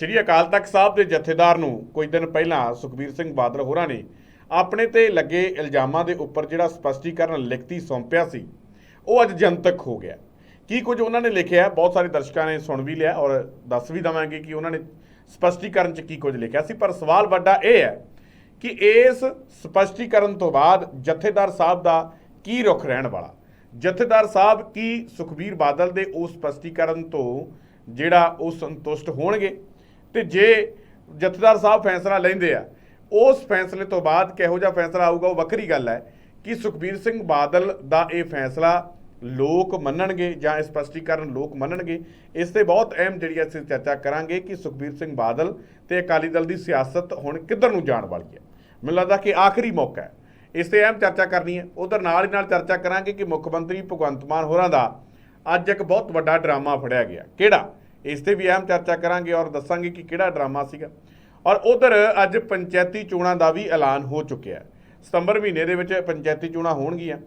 ਸ਼੍ਰੀ ਅਕਾਲ ਤਖਤ ਸਾਹਿਬ ਦੇ ਜਥੇਦਾਰ ਨੂੰ ਕੁਝ ਦਿਨ ਪਹਿਲਾਂ ਸੁਖਬੀਰ ਸਿੰਘ ਬਾਦਲ ਹੋਰਾਂ ਨੇ ਆਪਣੇ ਤੇ ਲੱਗੇ ਇਲਜ਼ਾਮਾਂ ਦੇ ਉੱਪਰ ਜਿਹੜਾ ਸਪਸ਼ਟੀਕਰਨ ਲਿਖਤੀ ਸੌਂਪਿਆ ਸੀ, ਉਹ ਅੱਜ ਜਨਤਕ ਹੋ ਗਿਆ। ਕੀ ਕੁਝ ਉਹਨਾਂ ਨੇ ਲਿਖਿਆ? ਬਹੁਤ ਸਾਰੇ ਦਰਸ਼ਕਾਂ ਨੇ ਸੁਣ ਵੀ ਲਿਆ ਔਰ ਦੱਸ ਵੀ ਦਵਾਂਗੇ ਕਿ ਉਹਨਾਂ ਨੇ ਸਪਸ਼ਟੀਕਰਨ 'ਚ ਕੀ ਕੁਝ ਲਿਖਿਆ ਸੀ। ਪਰ ਸਵਾਲ ਵੱਡਾ ਇਹ ਹੈ ਕਿ ਇਸ ਸਪਸ਼ਟੀਕਰਨ ਤੋਂ ਬਾਅਦ ਜਥੇਦਾਰ ਸਾਹਿਬ ਦਾ ਕੀ ਰੁਖ ਰਹਿਣ ਵਾਲਾ? ਜਥੇਦਾਰ ਸਾਹਿਬ ਕੀ ਸੁਖਬੀਰ ਬਾਦਲ ਦੇ ਉਸ ਸਪਸ਼ਟੀਕਰਨ ਤੋਂ ਜਿਹੜਾ ਉਹ ਸੰਤੁਸ਼ਟ ਹੋਣਗੇ? ਤੇ ਜੇ ਜਥੇਦਾਰ ਸਾਹਿਬ ਫੈਸਲਾ ਲੈਂਦੇ ਆ, ਉਸ ਫੈਸਲੇ ਤੋਂ ਬਾਅਦ ਕਿਹੋ ਜਿਹਾ ਫੈਸਲਾ ਆਊਗਾ, ਉਹ ਵੱਖਰੀ ਗੱਲ ਹੈ ਕਿ ਸੁਖਬੀਰ ਸਿੰਘ ਬਾਦਲ ਦਾ ਇਹ ਫੈਸਲਾ ਲੋਕ ਮੰਨਣਗੇ ਜਾਂ ਇਹ ਸਪਸ਼ਟੀਕਰਨ ਲੋਕ ਮੰਨਣਗੇ। ਇਸ ਤੇ ਬਹੁਤ ਅਹਿਮ ਜਿਹੜੀ ਅਸੀਂ ਚਰਚਾ ਕਰਾਂਗੇ ਕਿ ਸੁਖਬੀਰ ਸਿੰਘ ਬਾਦਲ ਤੇ ਅਕਾਲੀ ਦਲ ਦੀ ਸਿਆਸਤ ਹੁਣ ਕਿੱਧਰ ਨੂੰ ਜਾਣ ਵਾਲੀ ਹੈ। ਮੈਨੂੰ ਲੱਗਦਾ ਕਿ ਆਖਰੀ ਮੌਕਾ ਹੈ। ਇਸ ਤੇ ਅਹਿਮ ਚਰਚਾ ਕਰਨੀ ਹੈ। ਉਧਰ ਨਾਲ ਹੀ ਨਾਲ ਚਰਚਾ ਕਰਾਂਗੇ ਕਿ ਮੁੱਖ ਮੰਤਰੀ ਭਗਵੰਤ ਮਾਨ ਹੋਰਾਂ ਦਾ ਅੱਜ ਇੱਕ ਬਹੁਤ ਵੱਡਾ ਡਰਾਮਾ ਫੜਿਆ ਗਿਆ। ਕਿਹੜਾ? ਇਸ ਤੇ ਵੀ ਅਹਿਮ ਚਰਚਾ ਕਰਾਂਗੇ ਔਰ ਦੱਸਾਂਗੇ ਕਿ ਕਿਹੜਾ ਡਰਾਮਾ ਸੀਗਾ। ਔਰ ਉਧਰ ਅੱਜ ਪੰਚਾਇਤੀ ਚੋਣਾਂ ਦਾ ਵੀ ਐਲਾਨ ਹੋ ਚੁੱਕਿਆ ਹੈ। ਸਤੰਬਰ ਮਹੀਨੇ ਦੇ ਵਿੱਚ ਪੰਚਾਇਤੀ ਚੋਣਾਂ ਹੋਣਗੀਆਂ।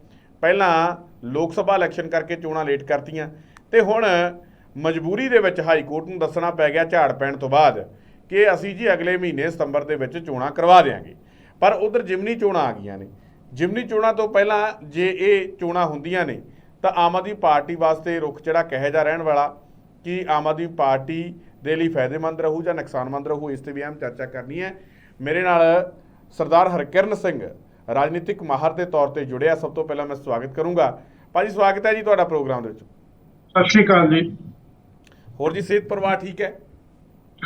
ਪਹਿਲਾਂ ਲੋਕ ਸਭਾ ਇਲੈਕਸ਼ਨ ਕਰਕੇ ਚੋਣਾਂ ਲੇਟ ਕਰਤੀਆਂ ਤੇ ਹੁਣ ਮਜਬੂਰੀ ਦੇ ਵਿੱਚ ਹਾਈ ਕੋਰਟ ਨੂੰ ਦੱਸਣਾ ਪੈ ਗਿਆ ਝਾੜ ਪੈਣ ਤੋਂ ਬਾਅਦ ਕਿ ਅਸੀਂ ਜੀ ਅਗਲੇ ਮਹੀਨੇ ਸਤੰਬਰ ਦੇ ਵਿੱਚ ਚੋਣਾਂ ਕਰਵਾ ਦੇਵਾਂਗੇ ਪਰ ਉਧਰ ਜਿਮਨੀ ਚੋਣਾਂ ਆ ਗਈਆਂ ਨੇ। ਜਿਮਨੀ ਚੋਣਾਂ ਤੋਂ ਪਹਿਲਾਂ ਜੇ ਇਹ ਚੋਣਾਂ ਹੁੰਦੀਆਂ ਨੇ ਤਾਂ ਆਮ ਆਦਮੀ ਪਾਰਟੀ ਵਾਸਤੇ ਰੁਖ ਜਿਹੜਾ ਕਹੇ ਜਾ ਰਹਿਣ ਵਾਲਾ ਕਿ ਆਮ ਆਦਮੀ ਪਾਰਟੀ ਦੇ ਲਈ ਫਾਇਦੇਮੰਦ ਰਹੂ ਜਾਂ ਨੁਕਸਾਨਮੰਦ ਰਹੂ ਇਸ ਤੇ ਵੀ ਅਹਿਮ ਚਰਚਾ ਕਰਨੀ ਹੈ। ਮੇਰੇ ਨਾਲ ਸਰਦਾਰ ਹਰਕਿਰਨ ਸਿੰਘ ਰਾਜਨੀਤਿਕ ਮਾਹਰ ਦੇ ਤੌਰ ਤੇ ਜੁੜਿਆ। ਸਭ ਤੋਂ ਪਹਿਲਾਂ ਮੈਂ ਸਵਾਗਤ ਕਰੂੰਗਾ। ਭਾਜੀ ਸਵਾਗਤ ਹੈ ਜੀ ਤੁਹਾਡਾ ਪ੍ਰੋਗਰਾਮ ਦੇ ਵਿੱਚ। ਸਤਿ ਸ਼੍ਰੀ ਅਕਾਲ ਜੀ। ਹੋਰ ਜੀ ਸਿਹਤ ਪਰਿਵਾਰ ਠੀਕ ਹੈ?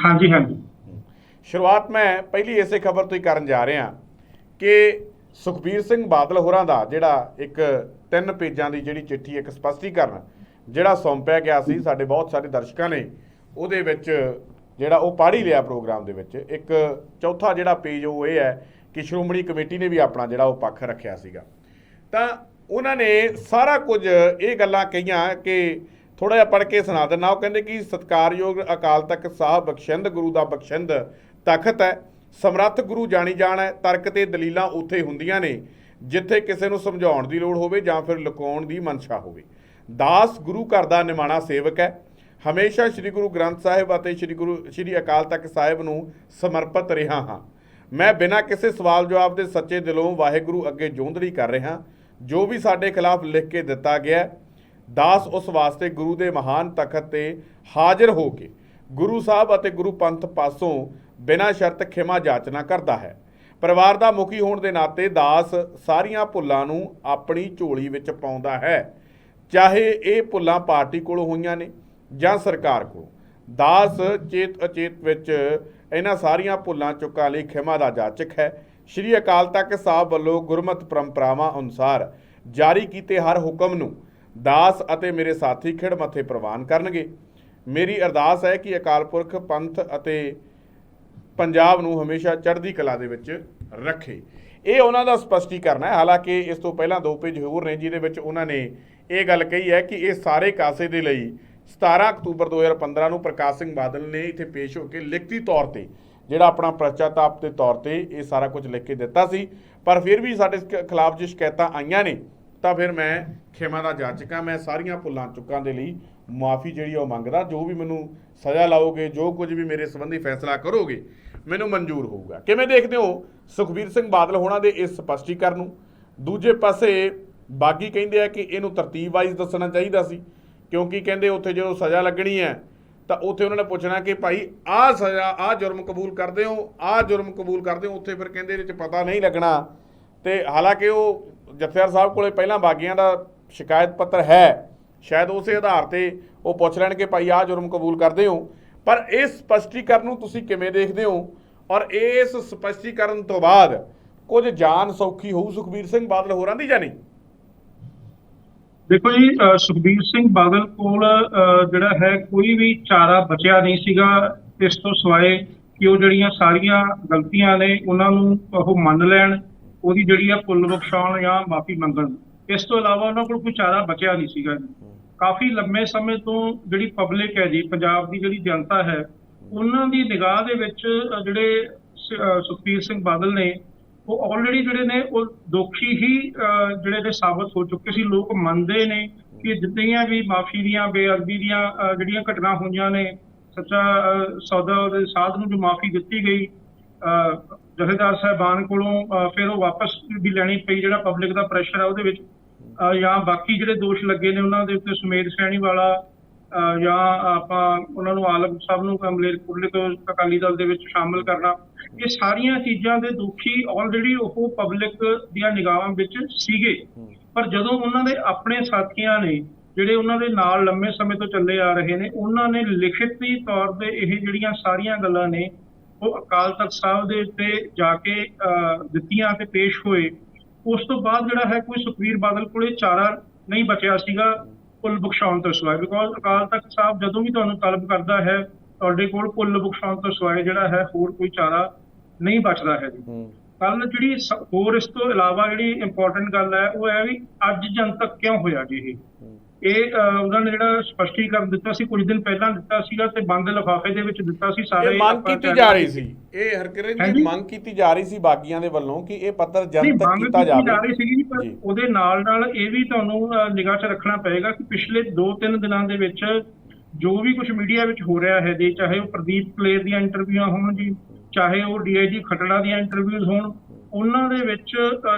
ਹਾਂਜੀ ਹਾਂਜੀ। ਸ਼ੁਰੂਆਤ ਮੈਂ ਪਹਿਲੀ ਇਸੇ ਖਬਰ ਤੋਂ ਹੀ ਕਰਨ ਜਾ ਰਿਹਾ ਕਿ ਸੁਖਬੀਰ ਸਿੰਘ ਬਾਦਲ ਹੋਰਾਂ ਦਾ ਜਿਹੜਾ ਇੱਕ ਤਿੰਨ ਪੇਜਾਂ ਦੀ ਜਿਹੜੀ ਚਿੱਠੀ ਇੱਕ ਸਪਸ਼ਟੀਕਰਨ ਜਿਹੜਾ ਸੌਂਪਿਆ ਗਿਆ ਸੀ, ਸਾਡੇ ਬਹੁਤ ਸਾਰੇ ਦਰਸ਼ਕਾਂ ਨੇ, ਉਹਦੇ ਵਿੱਚ ਜਿਹੜਾ ਉਹ ਪਾੜੀ ਲਿਆ ਪ੍ਰੋਗਰਾਮ ਦੇ ਵਿੱਚ। ਇੱਕ ਚੌਥਾ ਜਿਹੜਾ ਪੇਜ ਉਹ ਇਹ ਹੈ ਕਿ ਸ਼੍ਰੋਮਣੀ ਕਮੇਟੀ ਨੇ ਵੀ ਆਪਣਾ ਜਿਹੜਾ ਉਹ ਪੱਖ ਰੱਖਿਆ ਸੀਗਾ। ਤਾਂ ਉਹਨਾਂ ਨੇ ਸਾਰਾ ਕੁਝ ਇਹ ਗੱਲਾਂ ਕਹੀਆਂ ਕਿ ਥੋੜਾ ਜਿਹਾ ਪੜ੍ਹ ਕੇ ਸੁਣਾ ਦਿੰਦਾ। ਉਹ ਕਹਿੰਦੇ ਕਿ ਸਤਕਾਰਯੋਗ ਅਕਾਲ ਤਖਤ ਸਾਹਿਬ ਬਖਸ਼ਿੰਦ, ਗੁਰੂ ਦਾ ਬਖਸ਼ਿੰਦ ਤਖਤ ਹੈ। ਸਮਰੱਥ ਗੁਰੂ ਜਾਣੀ ਜਾਣ ਹੈ। ਤਰਕ ਤੇ ਦਲੀਲਾਂ ਉੱਥੇ ਹੁੰਦੀਆਂ ਨੇ, ਜਿੱਥੇ ਕਿਸੇ ਨੂੰ ਸਮਝਾਉਣ ਦੀ ਲੋੜ ਹੋਵੇ ਜਾਂ ਫਿਰ ਲੁਕਾਉਣ ਦੀ ਮਨਸ਼ਾ ਹੋਵੇ। ਦਾਸ ਗੁਰੂ ਘਰ ਦਾ ਨਿਮਾਣਾ ਸੇਵਕ ਹੈ। ਹਮੇਸ਼ਾ ਸ੍ਰੀ ਗੁਰੂ ਗ੍ਰੰਥ ਸਾਹਿਬ ਅਤੇ ਸ੍ਰੀ ਗੁਰੂ, ਸ੍ਰੀ ਅਕਾਲ ਤਖਤ ਸਾਹਿਬ ਨੂੰ ਸਮਰਪਿਤ ਰਿਹਾ ਹਾਂ। ਮੈਂ ਬਿਨਾਂ ਕਿਸੇ ਸਵਾਲ ਜਵਾਬ ਦੇ ਸੱਚੇ ਦਿਲੋਂ ਵਾਹਿਗੁਰੂ ਅੱਗੇ ਜੋਂਦੜੀ ਕਰ ਰਿਹਾ ਜੋ ਵੀ ਸਾਡੇ ਖਿਲਾਫ ਲਿਖ ਕੇ ਦਿੱਤਾ ਗਿਆ ਦਾਸ ਉਸ ਵਾਸਤੇ ਗੁਰੂ ਦੇ ਮਹਾਨ ਤਖਤ ਤੇ ਹਾਜ਼ਰ ਹੋ ਕੇ ਗੁਰੂ ਸਾਹਿਬ ਅਤੇ ਗੁਰੂ ਪੰਥ ਪਾਸੋਂ ਬਿਨਾਂ ਸ਼ਰਤ ਖਿਮਾ ਜਾਚਨਾ ਕਰਦਾ ਹੈ। ਪਰਿਵਾਰ ਦਾ ਮੁਖੀ ਹੋਣ ਦੇ ਨਾਤੇ ਦਾਸ ਸਾਰੀਆਂ ਭੁੱਲਾਂ ਨੂੰ ਆਪਣੀ ਝੋਲੀ ਵਿੱਚ ਪਾਉਂਦਾ ਹੈ। ਚਾਹੇ ਇਹ ਭੁੱਲਾਂ ਪਾਰਟੀ ਕੋਲੋਂ ਹੋਈਆਂ ਨੇ ਜਾਂ ਸਰਕਾਰ ਕੋਲੋਂ, ਦਾਸ ਚੇਤ ਅਚੇਤ ਵਿੱਚ ਇਹਨਾਂ ਸਾਰੀਆਂ ਭੁੱਲਾਂ ਚੁੱਕਾਂ ਲਈ ਖਿਮਾ ਦਾ ਜਾਚਕ ਹੈ। ਸ਼੍ਰੀ ਅਕਾਲ ਤਖਤ ਸਾਹਿਬ ਵੱਲੋਂ ਗੁਰਮਤ ਪਰੰਪਰਾਵਾਂ ਅਨੁਸਾਰ ਜਾਰੀ ਕੀਤੇ ਹਰ ਹੁਕਮ ਨੂੰ ਦਾਸ ਅਤੇ ਮੇਰੇ ਸਾਥੀ ਖਿੜ ਮੱਥੇ ਪ੍ਰਵਾਨ ਕਰਨਗੇ। ਮੇਰੀ ਅਰਦਾਸ ਹੈ ਕਿ ਅਕਾਲ ਪੁਰਖ, ਪੰਥ ਅਤੇ ਪੰਜਾਬ ਨੂੰ ਹਮੇਸ਼ਾ ਚੜ੍ਹਦੀ ਕਲਾ ਦੇ ਵਿੱਚ ਰੱਖੇ। ਇਹ ਉਹਨਾਂ ਦਾ ਸਪਸ਼ਟੀਕਰਨ ਹੈ। ਹਾਲਾਂਕਿ ਇਸ ਤੋਂ ਪਹਿਲਾਂ ਦੋ ਪੇਜ ਹੋਰ ਨੇ, ਜਿਹਦੇ ਵਿੱਚ ਉਹਨਾਂ ਨੇ ਇਹ ਗੱਲ ਕਹੀ ਹੈ ਕਿ ਇਹ ਸਾਰੇ ਕਾਸੇ ਦੇ ਲਈ 17 ਅਕਤੂਬਰ 2015 ਨੂੰ ਪ੍ਰਕਾਸ਼ ਸਿੰਘ ਬਾਦਲ ਨੇ ਇੱਥੇ ਪੇਸ਼ ਹੋ ਕੇ ਲਿਖਤੀ ਤੌਰ ਤੇ ਜਿਹੜਾ ਆਪਣਾ ਪ੍ਰਚਾਤਾਪ ਦੇ ਤੌਰ ਤੇ ਇਹ ਸਾਰਾ ਕੁਝ ਲਿਖ ਕੇ ਦਿੱਤਾ ਸੀ। ਪਰ ਫਿਰ ਵੀ ਸਾਡੇ ਖਿਲਾਫ ਜੇ ਸ਼ਿਕਾਇਤਾਂ ਆਈਆਂ ਨੇ, ਤਾਂ ਫਿਰ ਮੈਂ ਖਿਮਾ ਦਾ ਜਾਚਕਾਂ ਮੈਂ ਸਾਰੀਆਂ ਭੁੱਲਾਂ ਚੁੱਕਾਂ ਦੇ ਲਈ ਮਾਫੀ ਜਿਹੜੀ ਆ ਉਹ ਮੰਗਦਾ। ਜੋ ਵੀ ਮੈਨੂੰ ਸਜ਼ਾ ਲਾਓਗੇ, ਜੋ ਕੁਝ ਵੀ ਮੇਰੇ ਸੰਬੰਧੀ ਫੈਸਲਾ ਕਰੋਗੇ, ਮੈਨੂੰ ਮਨਜ਼ੂਰ ਹੋਊਗਾ। ਕਿਵੇਂ ਦੇਖਦੇ ਹੋ ਸੁਖਬੀਰ ਸਿੰਘ ਬਾਦਲ ਹੋਣਾ ਦੇ ਇਸ ਸਪਸ਼ਟੀਕਰਨ ਨੂੰ? ਦੂਜੇ ਪਾਸੇ ਬਾਗੀ ਕਹਿੰਦੇ ਆ ਕਿ ਇਹਨੂੰ ਤਰਤੀਬ ਵਾਈਜ਼ ਦੱਸਣਾ ਚਾਹੀਦਾ ਸੀ, ਕਿਉਂਕਿ ਕਹਿੰਦੇ ਉੱਥੇ ਜਦੋਂ ਸਜ਼ਾ ਲੱਗਣੀ ਹੈ, ਤਾਂ ਉੱਥੇ ਉਹਨਾਂ ਨੇ ਪੁੱਛਣਾ ਕਿ ਭਾਈ ਆਹ ਸਜ਼ਾ, ਆਹ ਜੁਰਮ ਕਬੂਲ ਕਰਦੇ ਹੋ, ਆਹ ਜੁਰਮ ਕਬੂਲ ਕਰਦੇ ਹੋ, ਉੱਥੇ ਫਿਰ ਕਹਿੰਦੇ ਇਹਦੇ ਚ ਪਤਾ ਨਹੀਂ ਲੱਗਣਾ। ਤੇ ਹਾਲਾਂਕਿ ਉਹ ਜਥੇਦਾਰ ਸਾਹਿਬ ਕੋਲੇ ਪਹਿਲਾਂ ਬਾਗੀਆਂ ਦਾ ਸ਼ਿਕਾਇਤ ਪੱਤਰ ਹੈ, ਸ਼ਾਇਦ ਉਸੇ ਆਧਾਰ ਤੇ ਉਹ ਪੁੱਛ ਲੈਣ ਕਿ ਭਾਈ ਆਹ ਜੁਰਮ ਕਬੂਲ ਕਰਦੇ ਹੋ। ਪਰ ਇਸ ਸਪਸ਼ਟੀਕਰਨ ਨੂੰ ਤੁਸੀਂ ਕਿਵੇਂ ਦੇਖਦੇ ਹੋ? ਔਰ ਇਸ ਸਪਸ਼ਟੀਕਰਨ ਤੋਂ ਬਾਅਦ ਕੁਝ ਜਾਨ ਸੌਖੀ ਹੋਊ ਸੁਖਬੀਰ ਸਿੰਘ ਬਾਦਲ ਹੋਰਾਂ ਦੀ ਜਾਂ ਨਹੀਂ? ਦੇਖੋ ਜੀ ਸੁਖਬੀਰ ਸਿੰਘ ਬਾਦਲ ਕੋਲ, ਅਹ ਜਿਹੜਾ ਹੈ, ਕੋਈ ਵੀ ਚਾਰਾ ਬਚਿਆ ਨਹੀਂ ਸੀਗਾ। ਇਸ ਤੋਂ ਸਿਵਾਏ ਕਿ ਉਹ ਜਿਹੜੀਆਂ ਸਾਰੀਆਂ ਗਲਤੀਆਂ ਨੇ, ਉਹਨਾਂ ਨੂੰ ਉਹ ਮੰਨ ਲੈਣ, ਉਹਦੀ ਜਿਹੜੀ ਆ ਭੁੱਲ ਬਖਸ਼ਾਉਣ ਜਾਂ ਮਾਫੀ ਮੰਗਣ। ਇਸ ਤੋਂ ਇਲਾਵਾ ਉਹਨਾਂ ਕੋਲ ਕੋਈ ਚਾਰਾ ਬਚਿਆ ਨਹੀਂ ਸੀਗਾ ਕਾਫੀ ਲੰਮੇ ਸਮੇਂ ਤੋਂ ਜਿਹੜੀ ਪਬਲਿਕ ਹੈ ਜੀ, ਪੰਜਾਬ ਦੀ ਜਿਹੜੀ ਜਨਤਾ ਹੈ, ਉਹਨਾਂ ਦੀ ਨਿਗਾਹ ਦੇ ਵਿੱਚ ਜਿਹੜੇ ਸੁਖਬੀਰ ਸਿੰਘ ਬਾਦਲ ਨੇ ਉਹ ਆਲਰੇਡੀ ਜਿਹੜੇ ਨੇ ਉਹ ਦੋਖੀ ਹੀ ਜਿਹੜੇ ਨੇ ਸਾਬਤ ਹੋ ਚੁੱਕੇ ਸੀ। ਲੋਕ ਮੰਨਦੇ ਨੇ ਕਿ ਜਿੰਨੀਆਂ ਵੀ ਮਾਫੀ ਦੀਆਂ ਬੇਅਦਬੀ ਦੀਆਂ ਜਿਹੜੀਆਂ ਘਟਨਾ ਹੋਈਆਂ ਨੇ ਸੱਚਾ ਸੌਦਾ ਦੇ ਸਾਧ ਨੂੰ ਜੋ ਮਾਫੀ ਦਿੱਤੀ ਗਈ ਜਥੇਦਾਰ ਸਾਹਿਬਾਨ ਕੋਲੋਂ ਫਿਰ ਉਹ ਵਾਪਸ ਵੀ ਲੈਣੀ ਪਈ ਜਿਹੜਾ ਪਬਲਿਕ ਦਾ ਪ੍ਰੈਸ਼ਰ ਆ ਉਹਦੇ ਵਿੱਚ। ਜਾਂ ਬਾਕੀ ਜਿਹੜੇ ਦੋਸ਼ ਲੱਗੇ ਨੇ ਉਹਨਾਂ ਦੇ ਉੱਤੇ ਸੁਮੇਧ ਸੈਣੀ ਵਾਲਾ ਅਹ, ਜਾਂ ਆਪਾਂ ਉਹਨਾਂ ਨੂੰ ਆਲਮ ਸਾਹਿਬ ਨੂੰ ਮਲੇਰਕੋਟਲੇ ਤੋਂ ਅਕਾਲੀ ਦਲ ਦੇ ਵਿੱਚ ਸ਼ਾਮਲ ਕਰਨਾ। ਇਹ ਸਾਰੀਆਂ ਚੀਜ਼ਾਂ ਦੇ ਦੋਸ਼ੀ ਆਲਰੇਡੀ ਉਹ ਪਬਲਿਕ ਦੀਆਂ ਨਿਗਾਹਾਂ ਵਿੱਚ ਸੀਗੇ। ਪਰ ਜਦੋਂ ਉਹਨਾਂ ਦੇ ਆਪਣੇ ਸਾਥੀਆਂ ਨੇ ਜਿਹੜੇ ਉਹਨਾਂ ਦੇ ਨਾਲ ਲੰਮੇ ਸਮੇਂ ਤੋਂ ਚੱਲੇ ਆ ਰਹੇ ਨੇ ਉਹਨਾਂ ਨੇ ਲਿਖਤੀ ਤੌਰ ਤੇ ਇਹ ਜਿਹੜੀਆਂ ਸਾਰੀਆਂ ਗੱਲਾਂ ਨੇ ਉਹ ਅਕਾਲ ਤਖਤ ਸਾਹਿਬ ਦੇ ਉੱਤੇ ਜਾ ਕੇ ਦਿੱਤੀਆਂ ਤੇ ਪੇਸ਼ ਹੋਏ। ਉਸ ਤੋਂ ਬਾਅਦ ਜਿਹੜਾ ਹੈ ਕੋਈ ਸੁਖਵੀਰ ਬਾਦਲ ਕੋਲੇ ਚਾਰਾ ਨਹੀਂ ਬਚਿਆ ਸੀਗਾ ਪੁੱਲ ਬਖਸ਼ਾਉਣ ਤੋਂ ਸਿਵਾਏ। ਬਿਕੋਜ਼ ਅਕਾਲ ਤਖਤ ਸਾਹਿਬ ਜਦੋਂ ਵੀ ਤੁਹਾਨੂੰ ਤਲਬ ਕਰਦਾ ਹੈ ਤੁਹਾਡੇ ਕੋਲ ਪੁੱਲ ਬਖਸ਼ਾਉਣ ਤੋਂ ਸਿਵਾਏ ਜਿਹੜਾ ਹੈ ਹੋਰ ਕੋਈ ਚਾਰਾ ਨਹੀਂ ਬਚਦਾ ਹੈ ਜੀ। ਕੱਲ ਜਿਹੜੀ ਸ- ਹੋਰ ਇਸ ਤੋਂ ਇਲਾਵਾ ਜਿਹੜੀ ਇੰਪੋਰਟੈਂਟ ਗੱਲ ਹੈ ਉਹ ਹੈ ਵੀ ਅੱਜ ਜਨਤਕ ਕਿਉਂ ਹੋਇਆ ਜੀ ਇਹ? ਇਹ ਉਹਨਾਂ ਨੇ ਜਿਹੜਾ ਸਪਸ਼ਟੀਕਰਨ ਦਿੱਤਾ ਸੀ ਕੁਝ ਦਿਨ ਪਹਿਲਾਂ ਦਿੱਤਾ ਸੀਗਾ ਤੇ ਬੰਦ ਲਿਫਾਫੇ ਦੇ ਵਿੱਚ ਦਿੱਤਾ ਸੀ ਸਾਰੇ ਇਹ ਮੰਗ ਕੀਤੀ ਜਾ ਰਹੇ ਸੀ। ਇਹ ਹਰਕਿਰਨ ਜੀ? ਮੰਗ ਕੀਤੀ ਜਾ ਰਹੀ ਸੀ ਬਾਗੀਆਂ ਦੇ ਵੱਲੋਂ ਕਿ ਇਹ ਪੱਤਰ ਨਹੀਂ ਜਨਤਕ ਮੰਗ ਕੀਤਾ ਕੀਤੀ ਜਾ ਜਾਵੇ। ਰਹੀ ਜੀ, ਪਰ। ਉਹਦੇ ਨਾਲ ਨਾਲ ਇਹ ਵੀ ਤੁਹਾਨੂੰ ਨਿਗਾਹ 'ਚ ਰੱਖਣਾ ਪਏਗਾ ਕਿ ਪਿਛਲੇ 2-3 ਦਿਨਾਂ ਦੇ ਵਿੱਚ ਜੋ ਵੀ ਕੁਝ ਮੀਡੀਆ ਵਿੱਚ ਹੋ ਰਿਹਾ ਹੈ ਜੀ ਚਾਹੇ ਉਹ ਪ੍ਰਦੀਪ ਕਲੇਰ ਦੀਆਂ ਇੰਟਰਵਿਊਆਂ ਹੋਣ ਜੀ, ਚਾਹੇ ਉਹ ਡੀਆਈਜੀ ਖਟੜਾ ਦੀਆਂ ਇੰਟਰਵਿਊਜ਼ ਹੋਣ, ਉਹਨਾਂ ਦੇ ਵਿੱਚ